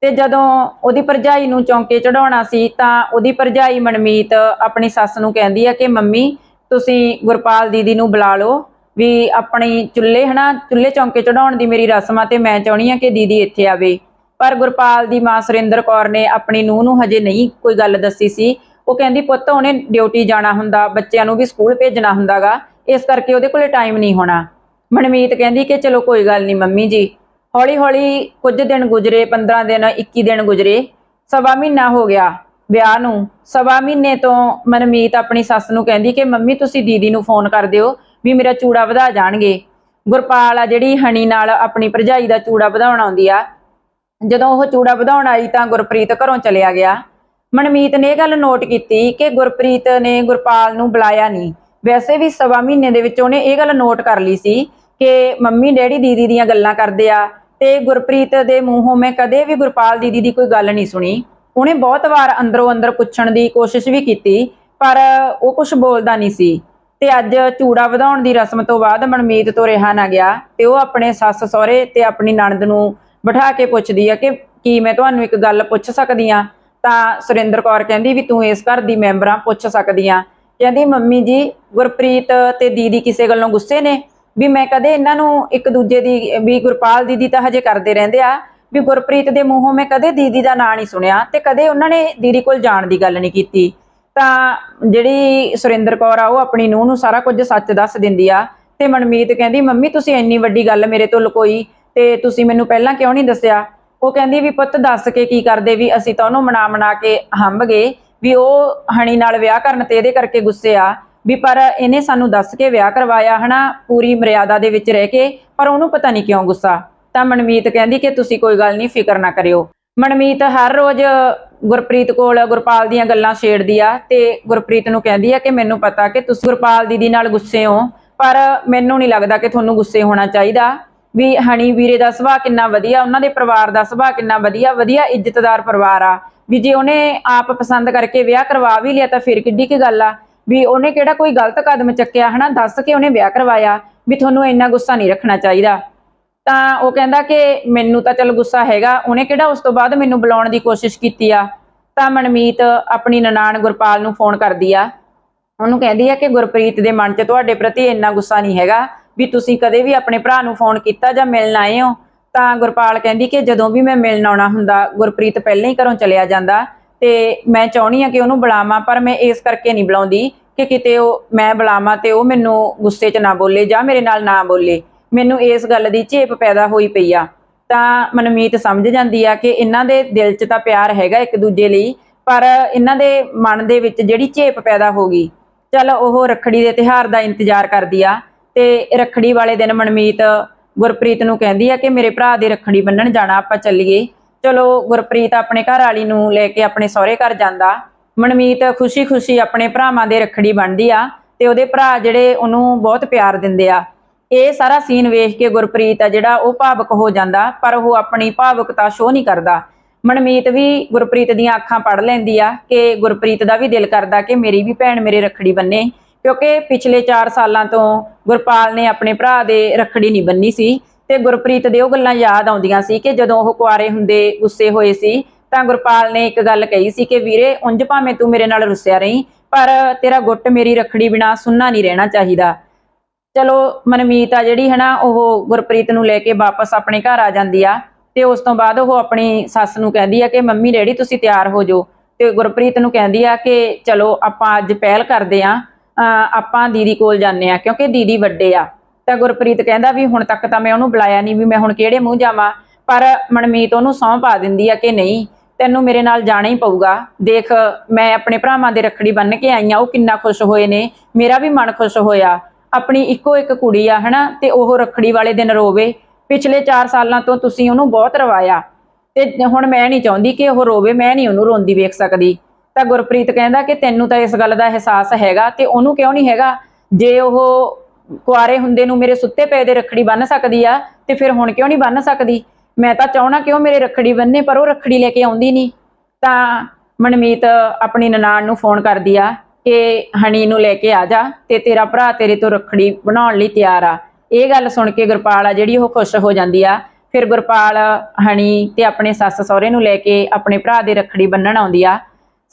ਤੇ ਜਦੋਂ ਉਹਦੀ ਭਰਜਾਈ ਨੂੰ ਚੌਂਕੇ ਚੜਾਉਣਾ ਸੀ ਤਾਂ ਉਹਦੀ ਭਰਜਾਈ ਮਨਮੀਤ ਆਪਣੀ ਸੱਸ ਨੂੰ ਕਹਿੰਦੀ ਆ ਕਿ ਮੰਮੀ ਤੁਸੀਂ ਗੁਰਪਾਲ ਦੀਦੀ ਨੂੰ ਬੁਲਾ ਲਓ ਵੀ ਆਪਣੀ ਚੁੱਲ੍ਹੇ, ਹਨਾ, ਚੁੱਲ੍ਹੇ ਚੌਂਕੇ ਚੜਾਉਣ ਦੀ ਮੇਰੀ ਰਸਮ ਆ ਤੇ ਮੈਂ ਚਾਹੁੰਦੀ ਆ ਕਿ ਦੀਦੀ ਇੱਥੇ ਆਵੇ। ਪਰ ਗੁਰਪਾਲ ਦੀ ਮਾਂ ਸੁਰਿੰਦਰ ਕੌਰ ਨੇ ਆਪਣੀ ਨੂੰਹ ਨੂੰ ਹਜੇ ਨਹੀਂ ਕੋਈ ਗੱਲ ਦੱਸੀ ਸੀ। ਉਹ ਕਹਿੰਦੀ, ਪੁੱਤ, ਉਹਨੇ ਡਿਊਟੀ ਜਾਣਾ ਹੁੰਦਾ, ਬੱਚਿਆਂ ਨੂੰ ਵੀ ਸਕੂਲ ਭੇਜਣਾ ਹੁੰਦਾਗਾ। ਇਸ ਕਰਕੇ ਉਹਦੇ ਕੋਲੇ ਟਾਈਮ ਨਹੀਂ ਹੋਣਾ। ਮਨਮੀਤ ਕਹਿੰਦੀ ਕਿ, ਚਲੋ, ਕੋਈ ਗੱਲ ਨਹੀਂ, ਮੰਮੀ ਜੀ। ਹੌਲੀ ਹੌਲੀ ਕੁਝ ਦਿਨ ਗੁਜ਼ਰੇ 15 ਦਿਨ 21 ਦਿਨ ਗੁਜ਼ਰੇ, ਸਵਾ ਮਹੀਨਾ ਹੋ ਗਿਆ। ਵਿਆਹ ਨੂੰ, ਸਵਾ ਮਹੀਨੇ ਤੋਂ ਮਨਮੀਤ ਆਪਣੀ ਸੱਸ ਨੂੰ ਕਹਿੰਦੀ ਕਿ ਮੰਮੀ ਤੁਸੀਂ ਦੀਦੀ ਨੂੰ ਫੋਨ ਕਰ ਦਿਓ ਵੀ ਮੇਰਾ ਚੂੜਾ ਵਧਾ ਜਾਣਗੇ। ਗੁਰਪਾਲ ਆ ਜਿਹੜੀ ਹਣੀ ਨਾਲ ਆਪਣੀ ਭਰਜਾਈ ਦਾ ਚੂੜਾ ਵਧਾਉਣ ਆਉਂਦੀ ਆ। ਜਦੋਂ ਉਹ ਚੂੜਾ ਵਧਾਉਣ ਆਈ ਤਾਂ ਗੁਰਪ੍ਰੀਤ ਘਰੋਂ ਚਲਿਆ ਗਿਆ। ਮਨਮੀਤ ਨੇ ਇਹ ਗੱਲ ਨੋਟ ਕੀਤੀ ਕਿ ਗੁਰਪ੍ਰੀਤ ਨੇ ਗੁਰਪਾਲ ਨੂੰ ਬੁਲਾਇਆ ਨਹੀਂ। ਵੈਸੇ ਵੀ ਸਵਾ ਮਹੀਨੇ ਦੇ ਵਿੱਚ ਉਹਨੇ ਇਹ ਗੱਲ ਨੋਟ ਕਰ ਲਈ ਸੀ ਕਿ ਮੰਮੀ ਡੈਡੀ ਦੀਦੀ ਦੀਆਂ ਗੱਲਾਂ ਕਰਦੇ ਆ ਤੇ ਗੁਰਪ੍ਰੀਤ ਦੇ ਮੂੰਹੋਂ ਮੈਂ ਕਦੇ ਵੀ ਗੁਰਪਾਲ ਦੀਦੀ ਦੀ ਕੋਈ ਗੱਲ ਨਹੀਂ ਸੁਣੀ। ਉਹਨੇ ਬਹੁਤ ਵਾਰ ਅੰਦਰੋਂ ਅੰਦਰ ਪੁੱਛਣ ਦੀ ਕੋਸ਼ਿਸ਼ ਵੀ ਕੀਤੀ, ਪਰ ਉਹ ਕੁਝ ਬੋਲਦਾ ਨਹੀਂ ਸੀ। ਤੇ ਅੱਜ ਚੂੜਾ ਵਧਾਉਣ ਦੀ ਰਸਮ ਤੋਂ ਬਾਅਦ ਮਨਮੀਤ ਤੋਂ ਰਿਹਾ ਨਾ ਗਿਆ ਤੇ ਉਹ ਆਪਣੇ ਸੱਸ ਸਹੁਰੇ ਤੇ ਆਪਣੀ ਨਣਦ ਨੂੰ ਬਿਠਾ ਕੇ ਪੁੱਛਦੀ ਆ ਕਿ ਕੀ ਮੈਂ ਤੁਹਾਨੂੰ ਇੱਕ ਗੱਲ ਪੁੱਛ ਸਕਦੀ ਆ? ਤਾਂ ਸੁਰਿੰਦਰ ਕੌਰ ਕਹਿੰਦੀ ਵੀ ਤੂੰ ਇਸ ਘਰ ਦੀ ਮੈਂਬਰਾਂ ਪੁੱਛ ਸਕਦੀ ਆ। ਕਹਿੰਦੀ, ਮੰਮੀ ਜੀ, ਗੁਰਪ੍ਰੀਤ ਤੇ ਦੀਦੀ ਕਿਸੇ ਗੱਲੋਂ ਗੁੱਸੇ ਨੇ? ਵੀ ਮੈਂ ਕਦੇ ਇਹਨਾਂ ਨੂੰ ਇੱਕ ਦੂਜੇ ਦੀ, ਵੀ ਗੁਰਪਾਲ ਦੀਦੀ ਤਾਂ ਹਜੇ ਕਰਦੇ ਰਹਿੰਦੇ ਆ ਵੀ ਗੁਰਪ੍ਰੀਤ ਦੇ ਮੂੰਹੋਂ ਮੈਂ ਕਦੇ ਦੀਦੀ ਦਾ ਨਾਂ ਨਹੀਂ ਸੁਣਿਆ ਤੇ ਕਦੇ ਉਹਨਾਂ ਨੇ ਦੀਦੀ ਕੋਲ ਜਾਣ ਦੀ ਗੱਲ ਨਹੀਂ ਕੀਤੀ। ਤਾਂ ਜਿਹੜੀ ਸੁਰਿੰਦਰ ਕੌਰ ਆ, ਉਹ ਆਪਣੀ ਨੂੰਹ ਨੂੰ ਸਾਰਾ ਕੁਝ ਸੱਚ ਦੱਸ ਦਿੰਦੀ ਆ ਤੇ ਮਨਮੀਤ ਕਹਿੰਦੀ, ਮੰਮੀ, ਤੁਸੀਂ ਇੰਨੀ ਵੱਡੀ ਗੱਲ ਮੇਰੇ ਤੋਂ ਲੁਕੋਈ ਤੇ ਤੁਸੀਂ ਮੈਨੂੰ ਪਹਿਲਾਂ ਕਿਉਂ ਨਹੀਂ ਦੱਸਿਆ? ਉਹ ਕਹਿੰਦੀ ਵੀ, ਪੁੱਤ, ਦੱਸ ਕੇ ਕੀ ਕਰਦੇ ਵੀ ਅਸੀਂ ਤਾਂ ਉਹਨੂੰ ਮਨਾ ਮਨਾ ਕੇ ਹੰਬ ਗਏ ਵੀ ਉਹ ਹਣੀ ਨਾਲ ਵਿਆਹ ਕਰਨ ਤੇ ਇਹਦੇ ਕਰਕੇ ਗੁੱਸੇ ਆ ਵੀ ਪਰ ਇਹਨੇ ਸਾਨੂੰ ਦੱਸ ਕੇ ਵਿਆਹ ਕਰਵਾਇਆ ਹਨਾ, ਪੂਰੀ ਮਰਿਆਦਾ ਦੇ ਵਿੱਚ ਰਹਿ ਕੇ ਪਰ ਉਹਨੂੰ ਪਤਾ ਨਹੀਂ ਕਿਉਂ ਗੁੱਸਾ। ਤਾਂ ਮਨਮੀਤ ਕਹਿੰਦੀ ਕਿ ਤੁਸੀਂ ਕੋਈ ਗੱਲ ਨਹੀਂ, ਫਿਕਰ ਨਾ ਕਰਿਓ। ਮਨਮੀਤ ਹਰ ਰੋਜ਼ ਗੁਰਪ੍ਰੀਤ ਕੋਲ ਗੁਰਪਾਲ ਦੀਆਂ ਗੱਲਾਂ ਛੇੜਦੀ ਆ ਤੇ ਗੁਰਪ੍ਰੀਤ ਨੂੰ ਕਹਿੰਦੀ ਆ ਕਿ ਮੈਨੂੰ ਪਤਾ ਕਿ ਤੁਸੀਂ ਗੁਰਪਾਲ ਦੀਦੀ ਨਾਲ ਗੁੱਸੇ ਹੋ, ਪਰ ਮੈਨੂੰ ਨਹੀਂ ਲੱਗਦਾ ਕਿ ਤੁਹਾਨੂੰ ਗੁੱਸੇ ਹੋਣਾ ਚਾਹੀਦਾ। ਵੀ ਹਣੀ ਵੀਰੇ ਦਾ ਸੁਭਾਅ ਕਿੰਨਾ ਵਧੀਆ, ਉਹਨਾਂ ਦੇ ਪਰਿਵਾਰ ਦਾ ਸੁਭਾਅ ਕਿੰਨਾ ਵਧੀਆ ਵਧੀਆ ਇੱਜ਼ਤਦਾਰ ਪਰਿਵਾਰ ਆ। ਵੀ ਜੇ ਉਹਨੇ ਆਪ ਪਸੰਦ ਕਰਕੇ ਵਿਆਹ ਕਰਵਾ ਵੀ ਲਿਆ ਤਾਂ ਫਿਰ ਕਿੱਡੀ ਕੀ ਗੱਲ ਆ। ਵੀ ਉਹਨੇ ਕਿਹੜਾ ਕੋਈ ਗਲਤ ਕਦਮ ਚੱਕਿਆ, ਹਨਾ? ਦੱਸ ਕੇ ਉਹਨੇ ਵਿਆਹ ਕਰਵਾਇਆ। ਵੀ ਤੁਹਾਨੂੰ ਇੰਨਾ ਗੁੱਸਾ ਨਹੀਂ ਰੱਖਣਾ ਚਾਹੀਦਾ। ਤਾਂ ਉਹ ਕਹਿੰਦਾ ਕਿ ਮੈਨੂੰ ਤਾਂ ਚਲ ਗੁੱਸਾ ਹੈਗਾ। ਉਹਨੇ ਕਿਹੜਾ ਉਸ ਤੋਂ ਬਾਅਦ ਮੈਨੂੰ ਬੁਲਾਉਣ ਦੀ ਕੋਸ਼ਿਸ਼ ਕੀਤੀ ਆ? ਤਾਂ ਮਨਮੀਤ ਆਪਣੀ ਨਨਾਣ ਗੁਰਪਾਲ ਨੂੰ ਫੋਨ ਕਰਦੀ ਆ। ਉਹਨੂੰ ਕਹਿੰਦੀ ਆ ਕਿ ਗੁਰਪ੍ਰੀਤ ਦੇ ਮਨ 'ਚ ਤੁਹਾਡੇ ਪ੍ਰਤੀ ਇੰਨਾ ਗੁੱਸਾ ਨਹੀਂ ਹੈਗਾ ਵੀ ਤੁਸੀਂ ਕਦੇ ਵੀ ਆਪਣੇ ਭਰਾ ਨੂੰ ਫੋਨ ਕੀਤਾ ਜਾਂ ਮਿਲਣ ਆਏ ਹੋ। ਤਾਂ ਗੁਰਪਾਲ ਕਹਿੰਦੀ ਕਿ ਜਦੋਂ ਵੀ ਮੈਂ ਮਿਲਣ ਆਉਣਾ ਹੁੰਦਾ, ਗੁਰਪ੍ਰੀਤ ਪਹਿਲਾਂ ਹੀ ਘਰੋਂ ਚਲਿਆ ਜਾਂਦਾ ਤੇ ਮੈਂ ਚਾਹੁੰਦੀ ਆ ਕਿ ਉਹਨੂੰ ਬੁਲਾਵਾਂ, ਪਰ ਮੈਂ ਇਸ ਕਰਕੇ ਨਹੀਂ ਬੁਲਾਉਂਦੀ ਕਿ ਕਿਤੇ ਉਹ ਮੈਂ ਬੁਲਾਵਾਂ ਤੇ ਉਹ ਮੈਨੂੰ ਗੁੱਸੇ 'ਚ ਨਾ ਬੋਲੇ ਜਾਂ ਮੇਰੇ ਨਾਲ ਨਾ ਬੋਲੇ। ਮੈਨੂੰ ਇਸ ਗੱਲ ਦੀ ਝੇਪ ਪੈਦਾ ਹੋਈ ਪਈ ਆ। ਤਾਂ ਮਨਮੀਤ ਸਮਝ ਜਾਂਦੀ ਆ ਕਿ ਇਹਨਾਂ ਦੇ ਦਿਲ 'ਚ ਤਾਂ ਪਿਆਰ ਹੈਗਾ ਇੱਕ ਦੂਜੇ ਲਈ, ਪਰ ਇਹਨਾਂ ਦੇ ਮਨ ਦੇ ਵਿੱਚ ਜਿਹੜੀ ਝੇਪ ਪੈਦਾ ਹੋ ਗਈ, ਚਲ ਉਹ ਰੱਖੜੀ ਦੇ ਤਿਹਾਰ ਦਾ ਇੰਤਜ਼ਾਰ ਕਰਦੀ ਆ। ਤੇ ਰੱਖੜੀ ਵਾਲੇ ਦਿਨ ਮਨਮੀਤ ਗੁਰਪ੍ਰੀਤ ਨੂੰ ਕਹਿੰਦੀ ਆ ਕਿ ਮੇਰੇ ਭਰਾ ਦੀ ਰੱਖੜੀ ਬੰਨਣ ਜਾਣਾ, ਆਪਾਂ ਚੱਲੀਏ। ਚਲੋ ਗੁਰਪ੍ਰੀਤ ਆਪਣੇ ਘਰ ਵਾਲੀ ਨੂੰ ਲੈ ਕੇ ਆਪਣੇ ਸਹੁਰੇ ਘਰ ਜਾਂਦਾ। ਮਨਮੀਤ ਖੁਸ਼ੀ-ਖੁਸ਼ੀ ਆਪਣੇ ਭਰਾਵਾਂ ਦੇ ਰੱਖੜੀ ਬੰਨਦੀ ਆ ਤੇ ਉਹਦੇ ਭਰਾ ਜਿਹੜੇ ਉਹਨੂੰ ਬਹੁਤ ਪਿਆਰ ਦਿੰਦੇ ਆ। ਇਹ ਸਾਰਾ ਸੀਨ ਵੇਖ ਕੇ ਗੁਰਪ੍ਰੀਤ ਆ ਜਿਹੜਾ ਉਹ ਭਾਵਕ ਹੋ ਜਾਂਦਾ, ਪਰ ਉਹ ਆਪਣੀ ਭਾਵਕਤਾ ਸ਼ੋਅ ਨਹੀਂ ਕਰਦਾ। ਮਨਮੀਤ ਵੀ ਗੁਰਪ੍ਰੀਤ ਦੀਆਂ ਅੱਖਾਂ ਪੜ ਲੈਂਦੀ ਆ ਕਿ ਗੁਰਪ੍ਰੀਤ ਦਾ ਵੀ ਦਿਲ ਕਰਦਾ ਕਿ ਮੇਰੀ ਵੀ ਭੈਣ ਮੇਰੇ ਰੱਖੜੀ ਬੰਨੇ, ਕਿਉਂਕਿ ਪਿਛਲੇ 4 ਸਾਲਾਂ ਤੋਂ ਗੁਰਪਾਲ ਨੇ ਆਪਣੇ ਭਰਾ ਦੇ ਰੱਖੜੀ ਨਹੀਂ ਬੰਨੀ ਸੀ ਤੇ ਗੁਰਪ੍ਰੀਤ ਦੇ ਉਹ ਗੱਲਾਂ ਯਾਦ ਆਉਂਦੀਆਂ ਸੀ ਕਿ ਜਦੋਂ ਉਹ ਕੁਆਰੇ ਹੁੰਦੇ ਗੁੱਸੇ ਹੋਏ ਸੀ, ਤਾਂ ਗੁਰਪਾਲ ਨੇ ਇੱਕ ਗੱਲ ਕਹੀ ਸੀ ਕਿ ਵੀਰੇ, ਉਂਝ ਭਾਵੇਂ ਤੂੰ ਮੇਰੇ ਨਾਲ ਰੁੱਸਿਆ ਰਹੀਂ, ਪਰ ਤੇਰਾ ਗੁੱਟ ਮੇਰੀ ਰੱਖੜੀ ਬਿਨਾ ਸੁੰਨਾ ਨਹੀਂ ਰਹਿਣਾ ਚਾਹੀਦਾ। ਚਲੋ ਮਨਮੀਤ ਆ ਜਿਹੜੀ ਹੈ ਨਾ ਉਹ ਗੁਰਪ੍ਰੀਤ ਨੂੰ ਲੈ ਕੇ ਵਾਪਸ ਆਪਣੇ ਘਰ ਆ ਜਾਂਦੀ ਆ ਤੇ ਉਸ ਤੋਂ ਬਾਅਦ ਉਹ ਆਪਣੀ ਸੱਸ ਨੂੰ ਕਹਿੰਦੀ ਆ ਕਿ, ਮੰਮੀ ਡੈਡੀ, ਤੁਸੀਂ ਤਿਆਰ ਹੋ ਜਾਓ। ਤੇ ਗੁਰਪ੍ਰੀਤ ਨੂੰ ਕਹਿੰਦੀ ਆ ਕਿ, ਚਲੋ, ਆਪਾਂ ਅੱਜ ਪਹਿਲ ਕਰਦੇ ਆ ਆਪਾਂ ਦੀਦੀ ਕੋਲ ਜਾਂਦੇ ਆ, ਕਿਉਂਕਿ ਦੀਦੀ ਵੱਡੇ ਆ। ਤਾਂ ਗੁਰਪ੍ਰੀਤ ਕਹਿੰਦਾ ਵੀ, ਹੁਣ ਤੱਕ ਤਾਂ ਮੈਂ ਉਹਨੂੰ ਬੁਲਾਇਆ ਨਹੀਂ ਵੀ ਮੈਂ ਹੁਣ ਕਿਹੜੇ ਮੂੰਹ ਜਾਵਾਂ, ਪਰ ਮਨਮੀਤ ਉਹਨੂੰ ਸਹੁੰ ਪਾ ਦਿੰਦੀ ਆ ਕਿ ਨਹੀਂ, ਤੈਨੂੰ ਮੇਰੇ ਨਾਲ ਜਾਣਾ ਹੀ ਪਊਗਾ। ਦੇਖ, ਮੈਂ ਆਪਣੇ ਭਰਾਵਾਂ ਦੇ ਰੱਖੜੀ ਬੰਨ ਕੇ ਆਈ ਆ, ਉਹ ਕਿੰਨਾ ਖੁਸ਼ ਹੋਏ ਨੇ, ਮੇਰਾ ਵੀ ਮਨ ਖੁਸ਼ ਹੋਇਆ। ਆਪਣੀ ਇੱਕੋ ਇੱਕ ਕੁੜੀ ਆ, ਹਨਾ? ਤੇ ਉਹ ਰੱਖੜੀ ਵਾਲੇ ਦਿਨ ਰੋਵੇ। ਪਿਛਲੇ 4 ਸਾਲਾਂ ਤੋਂ ਤੁਸੀਂ ਉਹਨੂੰ ਬਹੁਤ ਰਵਾਇਆ। ਤੇ ਹੁਣ ਮੈਂ ਨਹੀਂ ਚਾਹੁੰਦੀ ਕਿ ਉਹ ਰੋਵੇ, ਮੈਂ ਨਹੀਂ ਉਹਨੂੰ ਰੋਂਦੀ ਵੇਖ ਸਕਦੀ। ਤਾਂ ਗੁਰਪ੍ਰੀਤ ਕਹਿੰਦਾ ਕਿ ਤੈਨੂੰ ਤਾਂ ਇਸ ਗੱਲ ਦਾ ਅਹਿਸਾਸ ਹੈਗਾ ਤੇ ਉਹਨੂੰ ਕਿਉਂ ਨਹੀਂ ਹੈਗਾ? ਜੇ ਉਹ ਕੁਆਰੇ ਹੁੰਦੇ ਨੂੰ ਮੇਰੇ ਸੁੱਤੇ ਪਏ ਦੇ ਰੱਖੜੀ ਬੰਨ ਸਕਦੀ ਆ, ਤੇ ਫਿਰ ਹੁਣ ਕਿਉਂ ਨਹੀਂ ਬੰਨ ਸਕਦੀ? ਮੈਂ ਤਾਂ ਚਾਹਣਾ ਕਿ ਉਹ ਮੇਰੇ ਰੱਖੜੀ ਬੰਨੇ, ਪਰ ਉਹ ਰੱਖੜੀ ਲੈ ਕੇ ਆਉਂਦੀ ਨਹੀਂ। ਤਾਂ ਮਨਮੀਤ ਆਪਣੀ ਨਨਾਣ ਨੂੰ ਫੋਨ ਕਰਦੀ ਆ ਕਿ ਹਣੀ ਨੂੰ ਲੈ ਕੇ ਆ ਜਾ ਤੇ ਤੇਰਾ ਭਰਾ ਤੇਰੇ ਤੋਂ ਰੱਖੜੀ ਬਣਾਉਣ ਲਈ ਤਿਆਰ ਆ। ਇਹ ਗੱਲ ਸੁਣ ਕੇ ਗੁਰਪਾਲ ਆ ਜਿਹੜੀ ਉਹ ਖੁਸ਼ ਹੋ ਜਾਂਦੀ ਆ। ਫਿਰ ਗੁਰਪਾਲ, ਹਣੀ ਤੇ ਆਪਣੇ ਸੱਸ ਸਹੁਰੇ ਨੂੰ ਲੈ ਕੇ ਆਪਣੇ ਭਰਾ ਦੇ ਰੱਖੜੀ ਬੰਨਣ ਆਉਂਦੀ ਆ।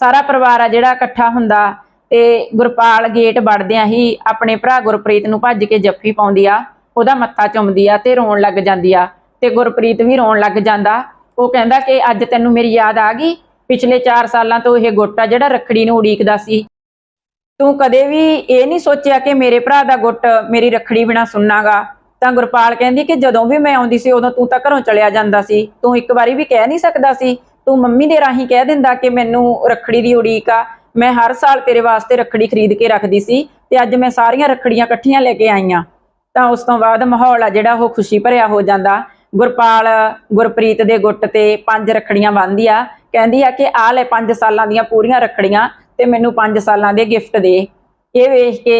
ਸਾਰਾ ਪਰਿਵਾਰ ਆ ਜਿਹੜਾ ਇਕੱਠਾ ਹੁੰਦਾ ਤੇ ਗੁਰਪਾਲ ਗੇਟ ਵੜਦਿਆਂ ਹੀ ਆਪਣੇ ਭਰਾ ਗੁਰਪ੍ਰੀਤ ਨੂੰ ਭੱਜ ਕੇ ਜੱਫੀ ਪਾਉਂਦੀ ਆ। ਉਹਦਾ ਮੱਥਾ ਚੁੰਮਦੀ ਆ ਤੇ ਰੋਣ ਲੱਗ ਜਾਂਦੀ ਆ। ਤੇ ਗੁਰਪ੍ਰੀਤ ਵੀ ਰੋਣ ਲੱਗ ਜਾਂਦਾ। ਉਹ ਕਹਿੰਦਾ ਕਿ ਅੱਜ ਤੈਨੂੰ ਮੇਰੀ ਯਾਦ ਆ ਗਈ। ਪਿਛਲੇ 4 ਸਾਲਾਂ ਤੋਂ ਇਹ ਗੋਟਾ ਜਿਹੜਾ ਰੱਖੜੀ ਨੂੰ ਉਡੀਕਦਾ ਸੀ। ਤੂੰ ਕਦੇ ਵੀ ਇਹ ਨਹੀਂ ਸੋਚਿਆ ਕਿ ਮੇਰੇ ਭਰਾ ਦਾ ਗੁੱਟ ਮੇਰੀ ਰੱਖੜੀ ਬਿਨਾ ਸੁਣਨਾਗਾ? ਤਾਂ ਗੁਰਪਾਲ ਕਹਿੰਦੀ ਕਿ ਜਦੋਂ ਵੀ ਮੈਂ ਆਉਂਦੀ ਸੀ, ਉਦੋਂ ਤੂੰ ਤਾਂ ਘਰੋਂ ਚਲਿਆ ਜਾਂਦਾ ਸੀ। ਤੂੰ ਇੱਕ ਵਾਰੀ ਵੀ ਕਹਿ ਨਹੀਂ ਸਕਦਾ ਸੀ। ਤੂੰ ਮੰਮੀ ਦੇ ਰਾਹੀਂ ਕਹਿ ਦਿੰਦਾ ਕਿ ਮੈਨੂੰ ਰੱਖੜੀ ਦੀ ਉਡੀਕ ਆ। ਮੈਂ ਹਰ ਸਾਲ ਤੇਰੇ ਵਾਸਤੇ ਰੱਖੜੀ ਖਰੀਦ ਕੇ ਰੱਖਦੀ ਸੀ ਤੇ ਅੱਜ ਮੈਂ ਸਾਰੀਆਂ ਰੱਖੜੀਆਂ ਇਕੱਠੀਆਂ ਲੈ ਕੇ ਆਈਆਂ ਤਾਂ ਉਸ ਤੋਂ ਬਾਅਦ ਮਾਹੌਲ ਆ ਜਿਹੜਾ, ਉਹ ਖੁਸ਼ੀ ਭਰਿਆ ਹੋ ਜਾਂਦਾ। ਗੁਰਪਾਲ, ਗੁਰਪ੍ਰੀਤ ਦੇ ਗੁੱਟ ਤੇ ਪੰਜ ਰੱਖੜੀਆਂ ਬੰਨ੍ਹਦੀ ਆ। ਕਹਿੰਦੀ ਆ ਕਿ ਆ ਲੈ 5 ਸਾਲਾਂ ਦੀਆਂ ਪੂਰੀਆਂ ਰੱਖੜੀਆਂ। ਤੇ ਮੈਨੂੰ 5 ਸਾਲਾਂ ਦੇ ਗਿਫਟ ਦੇ। ਇਹ ਵੇਖ ਕੇ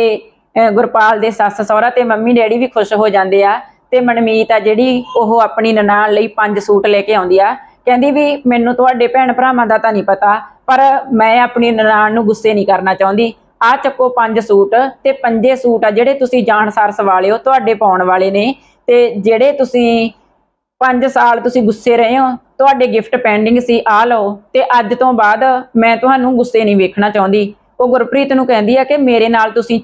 ਗੁਰਪਾਲ ਦੇ ਸੱਸ ਸਹੁਰਾ ਤੇ ਮੰਮੀ ਡੈਡੀ ਵੀ ਖੁਸ਼ ਹੋ ਜਾਂਦੇ ਆ ਤੇ ਮਨਮੀਤ ਆ ਜਿਹੜੀ ਉਹ ਆਪਣੀ ਨਨਾਣ ਲਈ ਪੰਜ ਸੂਟ ਲੈ ਕੇ ਆਉਂਦੀ ਆ। ਕਹਿੰਦੀ ਵੀ ਮੈਨੂੰ ਤੁਹਾਡੇ ਭੈਣ ਭਰਾਵਾਂ ਦਾ ਤਾਂ ਨਹੀਂ ਪਤਾ, ਪਰ ਮੈਂ ਆਪਣੀ ਨਨਾਣ ਨੂੰ ਗੁੱਸੇ ਨਹੀਂ ਕਰਨਾ ਚਾਹੁੰਦੀ। ਆ ਚੱਕੋ ਪੰਜ ਸੂਟ ਤੇ ਪੰਜੇ ਸੂਟ ਆ ਜਿਹੜੇ ਤੁਸੀਂ ਜਾਣਸਾਰ ਸਵਾਲਿਓ ਤੁਹਾਡੇ ਪਾਉਣ ਵਾਲੇ ਨੇ ਤੇ ਜਿਹੜੇ ਤੁਸੀਂ 5 ਸਾਲ ਤੁਸੀਂ ਗੁੱਸੇ ਰਹੇ ਹੋ, ਤੁਹਾਡੇ ਗਿਫਟ ਪੈਂਡਿੰਗ ਸੀ ਆ ਲਓ। ਤੇ ਅੱਜ ਤੋਂ ਬਾਅਦ ਮੈਂ ਤੁਹਾਨੂੰ ਗੁੱਸੇ ਨਹੀਂ ਵੇਖਣਾ ਚਾਹੁੰਦੀ। ਉਹ ਗੁਰਪ੍ਰੀਤ ਨੂੰ ਕਹਿੰਦੀ ਆ ਕਿ ਮੇਰੇ ਨਾਲ ਤੁਸੀਂ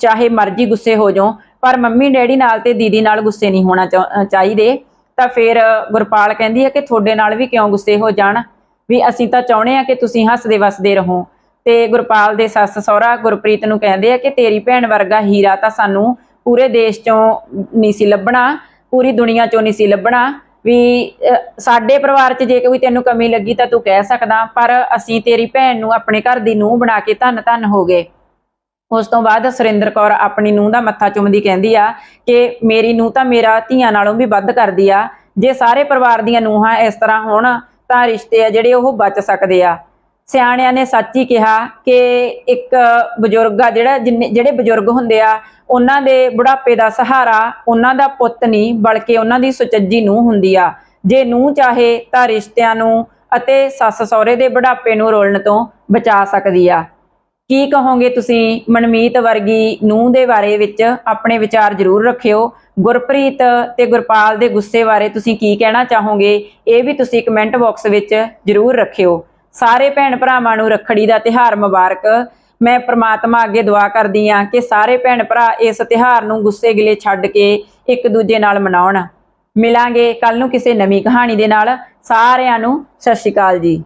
ਚਾਹੇ ਮਰਜ਼ੀ ਗੁੱਸੇ ਹੋ ਜਾਓ, ਪਰ ਮੰਮੀ ਡੈਡੀ ਨਾਲ ਤੇ ਦੀਦੀ ਨਾਲ ਗੁੱਸੇ ਨਹੀਂ ਹੋਣਾ ਚਾਹੀਦੇ। ਤਾਂ ਫਿਰ ਗੁਰਪਾਲ ਕਹਿੰਦੀ ਹੈ ਕਿ ਤੁਹਾਡੇ ਨਾਲ ਵੀ ਕਿਉਂ ਗੁੱਸੇ ਹੋ ਜਾਣ? ਵੀ ਅਸੀਂ ਤਾਂ ਚਾਹੁੰਦੇ ਆ ਕਿ ਤੁਸੀਂ ਹੱਸਦੇ ਵਸਦੇ ਰਹੋ। ਤੇ ਗੁਰਪਾਲ ਦੇ ਸੱਸ ਸਹੁਰਾ ਗੁਰਪ੍ਰੀਤ ਨੂੰ ਕਹਿੰਦੇ ਆ ਕਿ ਤੇਰੀ ਭੈਣ ਵਰਗਾ ਹੀਰਾ ਤਾਂ ਸਾਨੂੰ ਪੂਰੇ ਦੇਸ਼ ਚੋਂ ਨਹੀਂ ਸੀ ਲੱਭਣਾ। ਪੂਰੀ ਦੁਨੀਆ ਚੋਂ ਨਹੀਂ ਸੀ ਲੱਭਣਾ। ਵੀ ਸਾਡੇ ਪਰਿਵਾਰ 'ਚ ਜੇ ਕੋਈ ਤੈਨੂੰ ਕਮੀ ਲੱਗੀ ਤਾਂ ਤੂੰ ਕਹਿ ਸਕਦਾ, ਪਰ ਅਸੀਂ ਤੇਰੀ ਭੈਣ ਨੂੰ ਆਪਣੇ ਘਰ ਦੀ ਨੂੰਹ ਬਣਾ ਕੇ ਧੰਨ ਧੰਨ ਹੋ ਗਏ। ਉਸ ਤੋਂ ਬਾਅਦ ਸੁਰਿੰਦਰ ਕੌਰ ਆਪਣੀ ਨੂੰਹ ਦਾ ਮੱਥਾ ਚੁੰਮਦੀ ਕਹਿੰਦੀ ਆ ਕਿ ਮੇਰੀ ਨੂੰਹ ਤਾਂ ਮੇਰਾ ਧੀਆਂ ਨਾਲੋਂ ਵੀ ਵੱਧ ਕਰਦੀ ਆ। ਜੇ ਸਾਰੇ ਪਰਿਵਾਰ ਦੀਆਂ ਨੂੰਹਾਂ ਇਸ ਤਰ੍ਹਾਂ ਹੋਣ ਤਾਂ ਰਿਸ਼ਤੇ ਆ ਜਿਹੜੇ ਉਹ ਬਚ ਸਕਦੇ ਆ। ਸਿਆਣਿਆਂ ਨੇ ਸੱਚ ਹੀ ਕਿਹਾ ਕਿ ਇੱਕ ਬਜ਼ੁਰਗ ਆ ਜਿਹੜਾ ਜਿੰਨੇ ਜਿਹੜੇ ਬਜ਼ੁਰਗ ਹੁੰਦੇ ਆ, ਉਹਨਾਂ ਦੇ ਬੁਢਾਪੇ ਦਾ ਸਹਾਰਾ ਉਹਨਾਂ ਦਾ ਪੁੱਤ ਨਹੀਂ, ਬਲਕਿ ਉਹਨਾਂ ਦੀ ਸੁਚੱਜੀ ਨੂੰਹ ਹੁੰਦੀ ਆ। ਜੇ ਨੂੰਹ ਚਾਹੇ ਤਾਂ ਰਿਸ਼ਤਿਆਂ ਨੂੰ ਅਤੇ ਸੱਸ ਸਹੁਰੇ ਦੇ ਬੁਢਾਪੇ ਨੂੰ ਰੋਲਣ ਤੋਂ ਬਚਾ ਸਕਦੀ ਆ। ਕੀ ਕਹੋਗੇ ਤੁਸੀਂ ਮਨਮੀਤ ਵਰਗੀ ਨੂੰਹ ਦੇ ਬਾਰੇ ਵਿੱਚ? ਆਪਣੇ ਵਿਚਾਰ ਜ਼ਰੂਰ ਰੱਖਿਓ। ਗੁਰਪ੍ਰੀਤ ਤੇ ਗੁਰਪਾਲ ਦੇ ਗੁੱਸੇ ਬਾਰੇ ਤੁਸੀਂ ਕੀ ਕਹਿਣਾ ਚਾਹੋਗੇ? ਇਹ ਵੀ ਤੁਸੀਂ ਕਮੈਂਟ ਬਾਕਸ ਵਿੱਚ ਜ਼ਰੂਰ ਰੱਖਿਓ। ਸਾਰੇ ਭੈਣ ਭਰਾਵਾਂ ਨੂੰ ਰੱਖੜੀ ਦਾ ਤਿਹਾਰ ਮੁਬਾਰਕ। ਮੈਂ ਪ੍ਰਮਾਤਮਾ ਅੱਗੇ ਦੁਆ ਕਰਦੀ ਹਾਂ ਕਿ ਸਾਰੇ ਭੈਣ ਭਰਾ ਇਸ ਤਿਹਾਰ ਨੂੰ ਗੁੱਸੇ ਗਿਲੇ ਛੱਡ ਕੇ ਇੱਕ ਦੂਜੇ ਨਾਲ ਮਨਾਉਣ। ਮਿਲਾਂਗੇ। ਕੱਲ ਨੂੰ ਕਿਸੇ ਨਵੀਂ ਕਹਾਣੀ ਦੇ ਨਾਲ ਸਾਰਿਆਂ ਨੂੰ ਸਤਿ ਸ਼੍ਰੀ ਅਕਾਲ ਜੀ।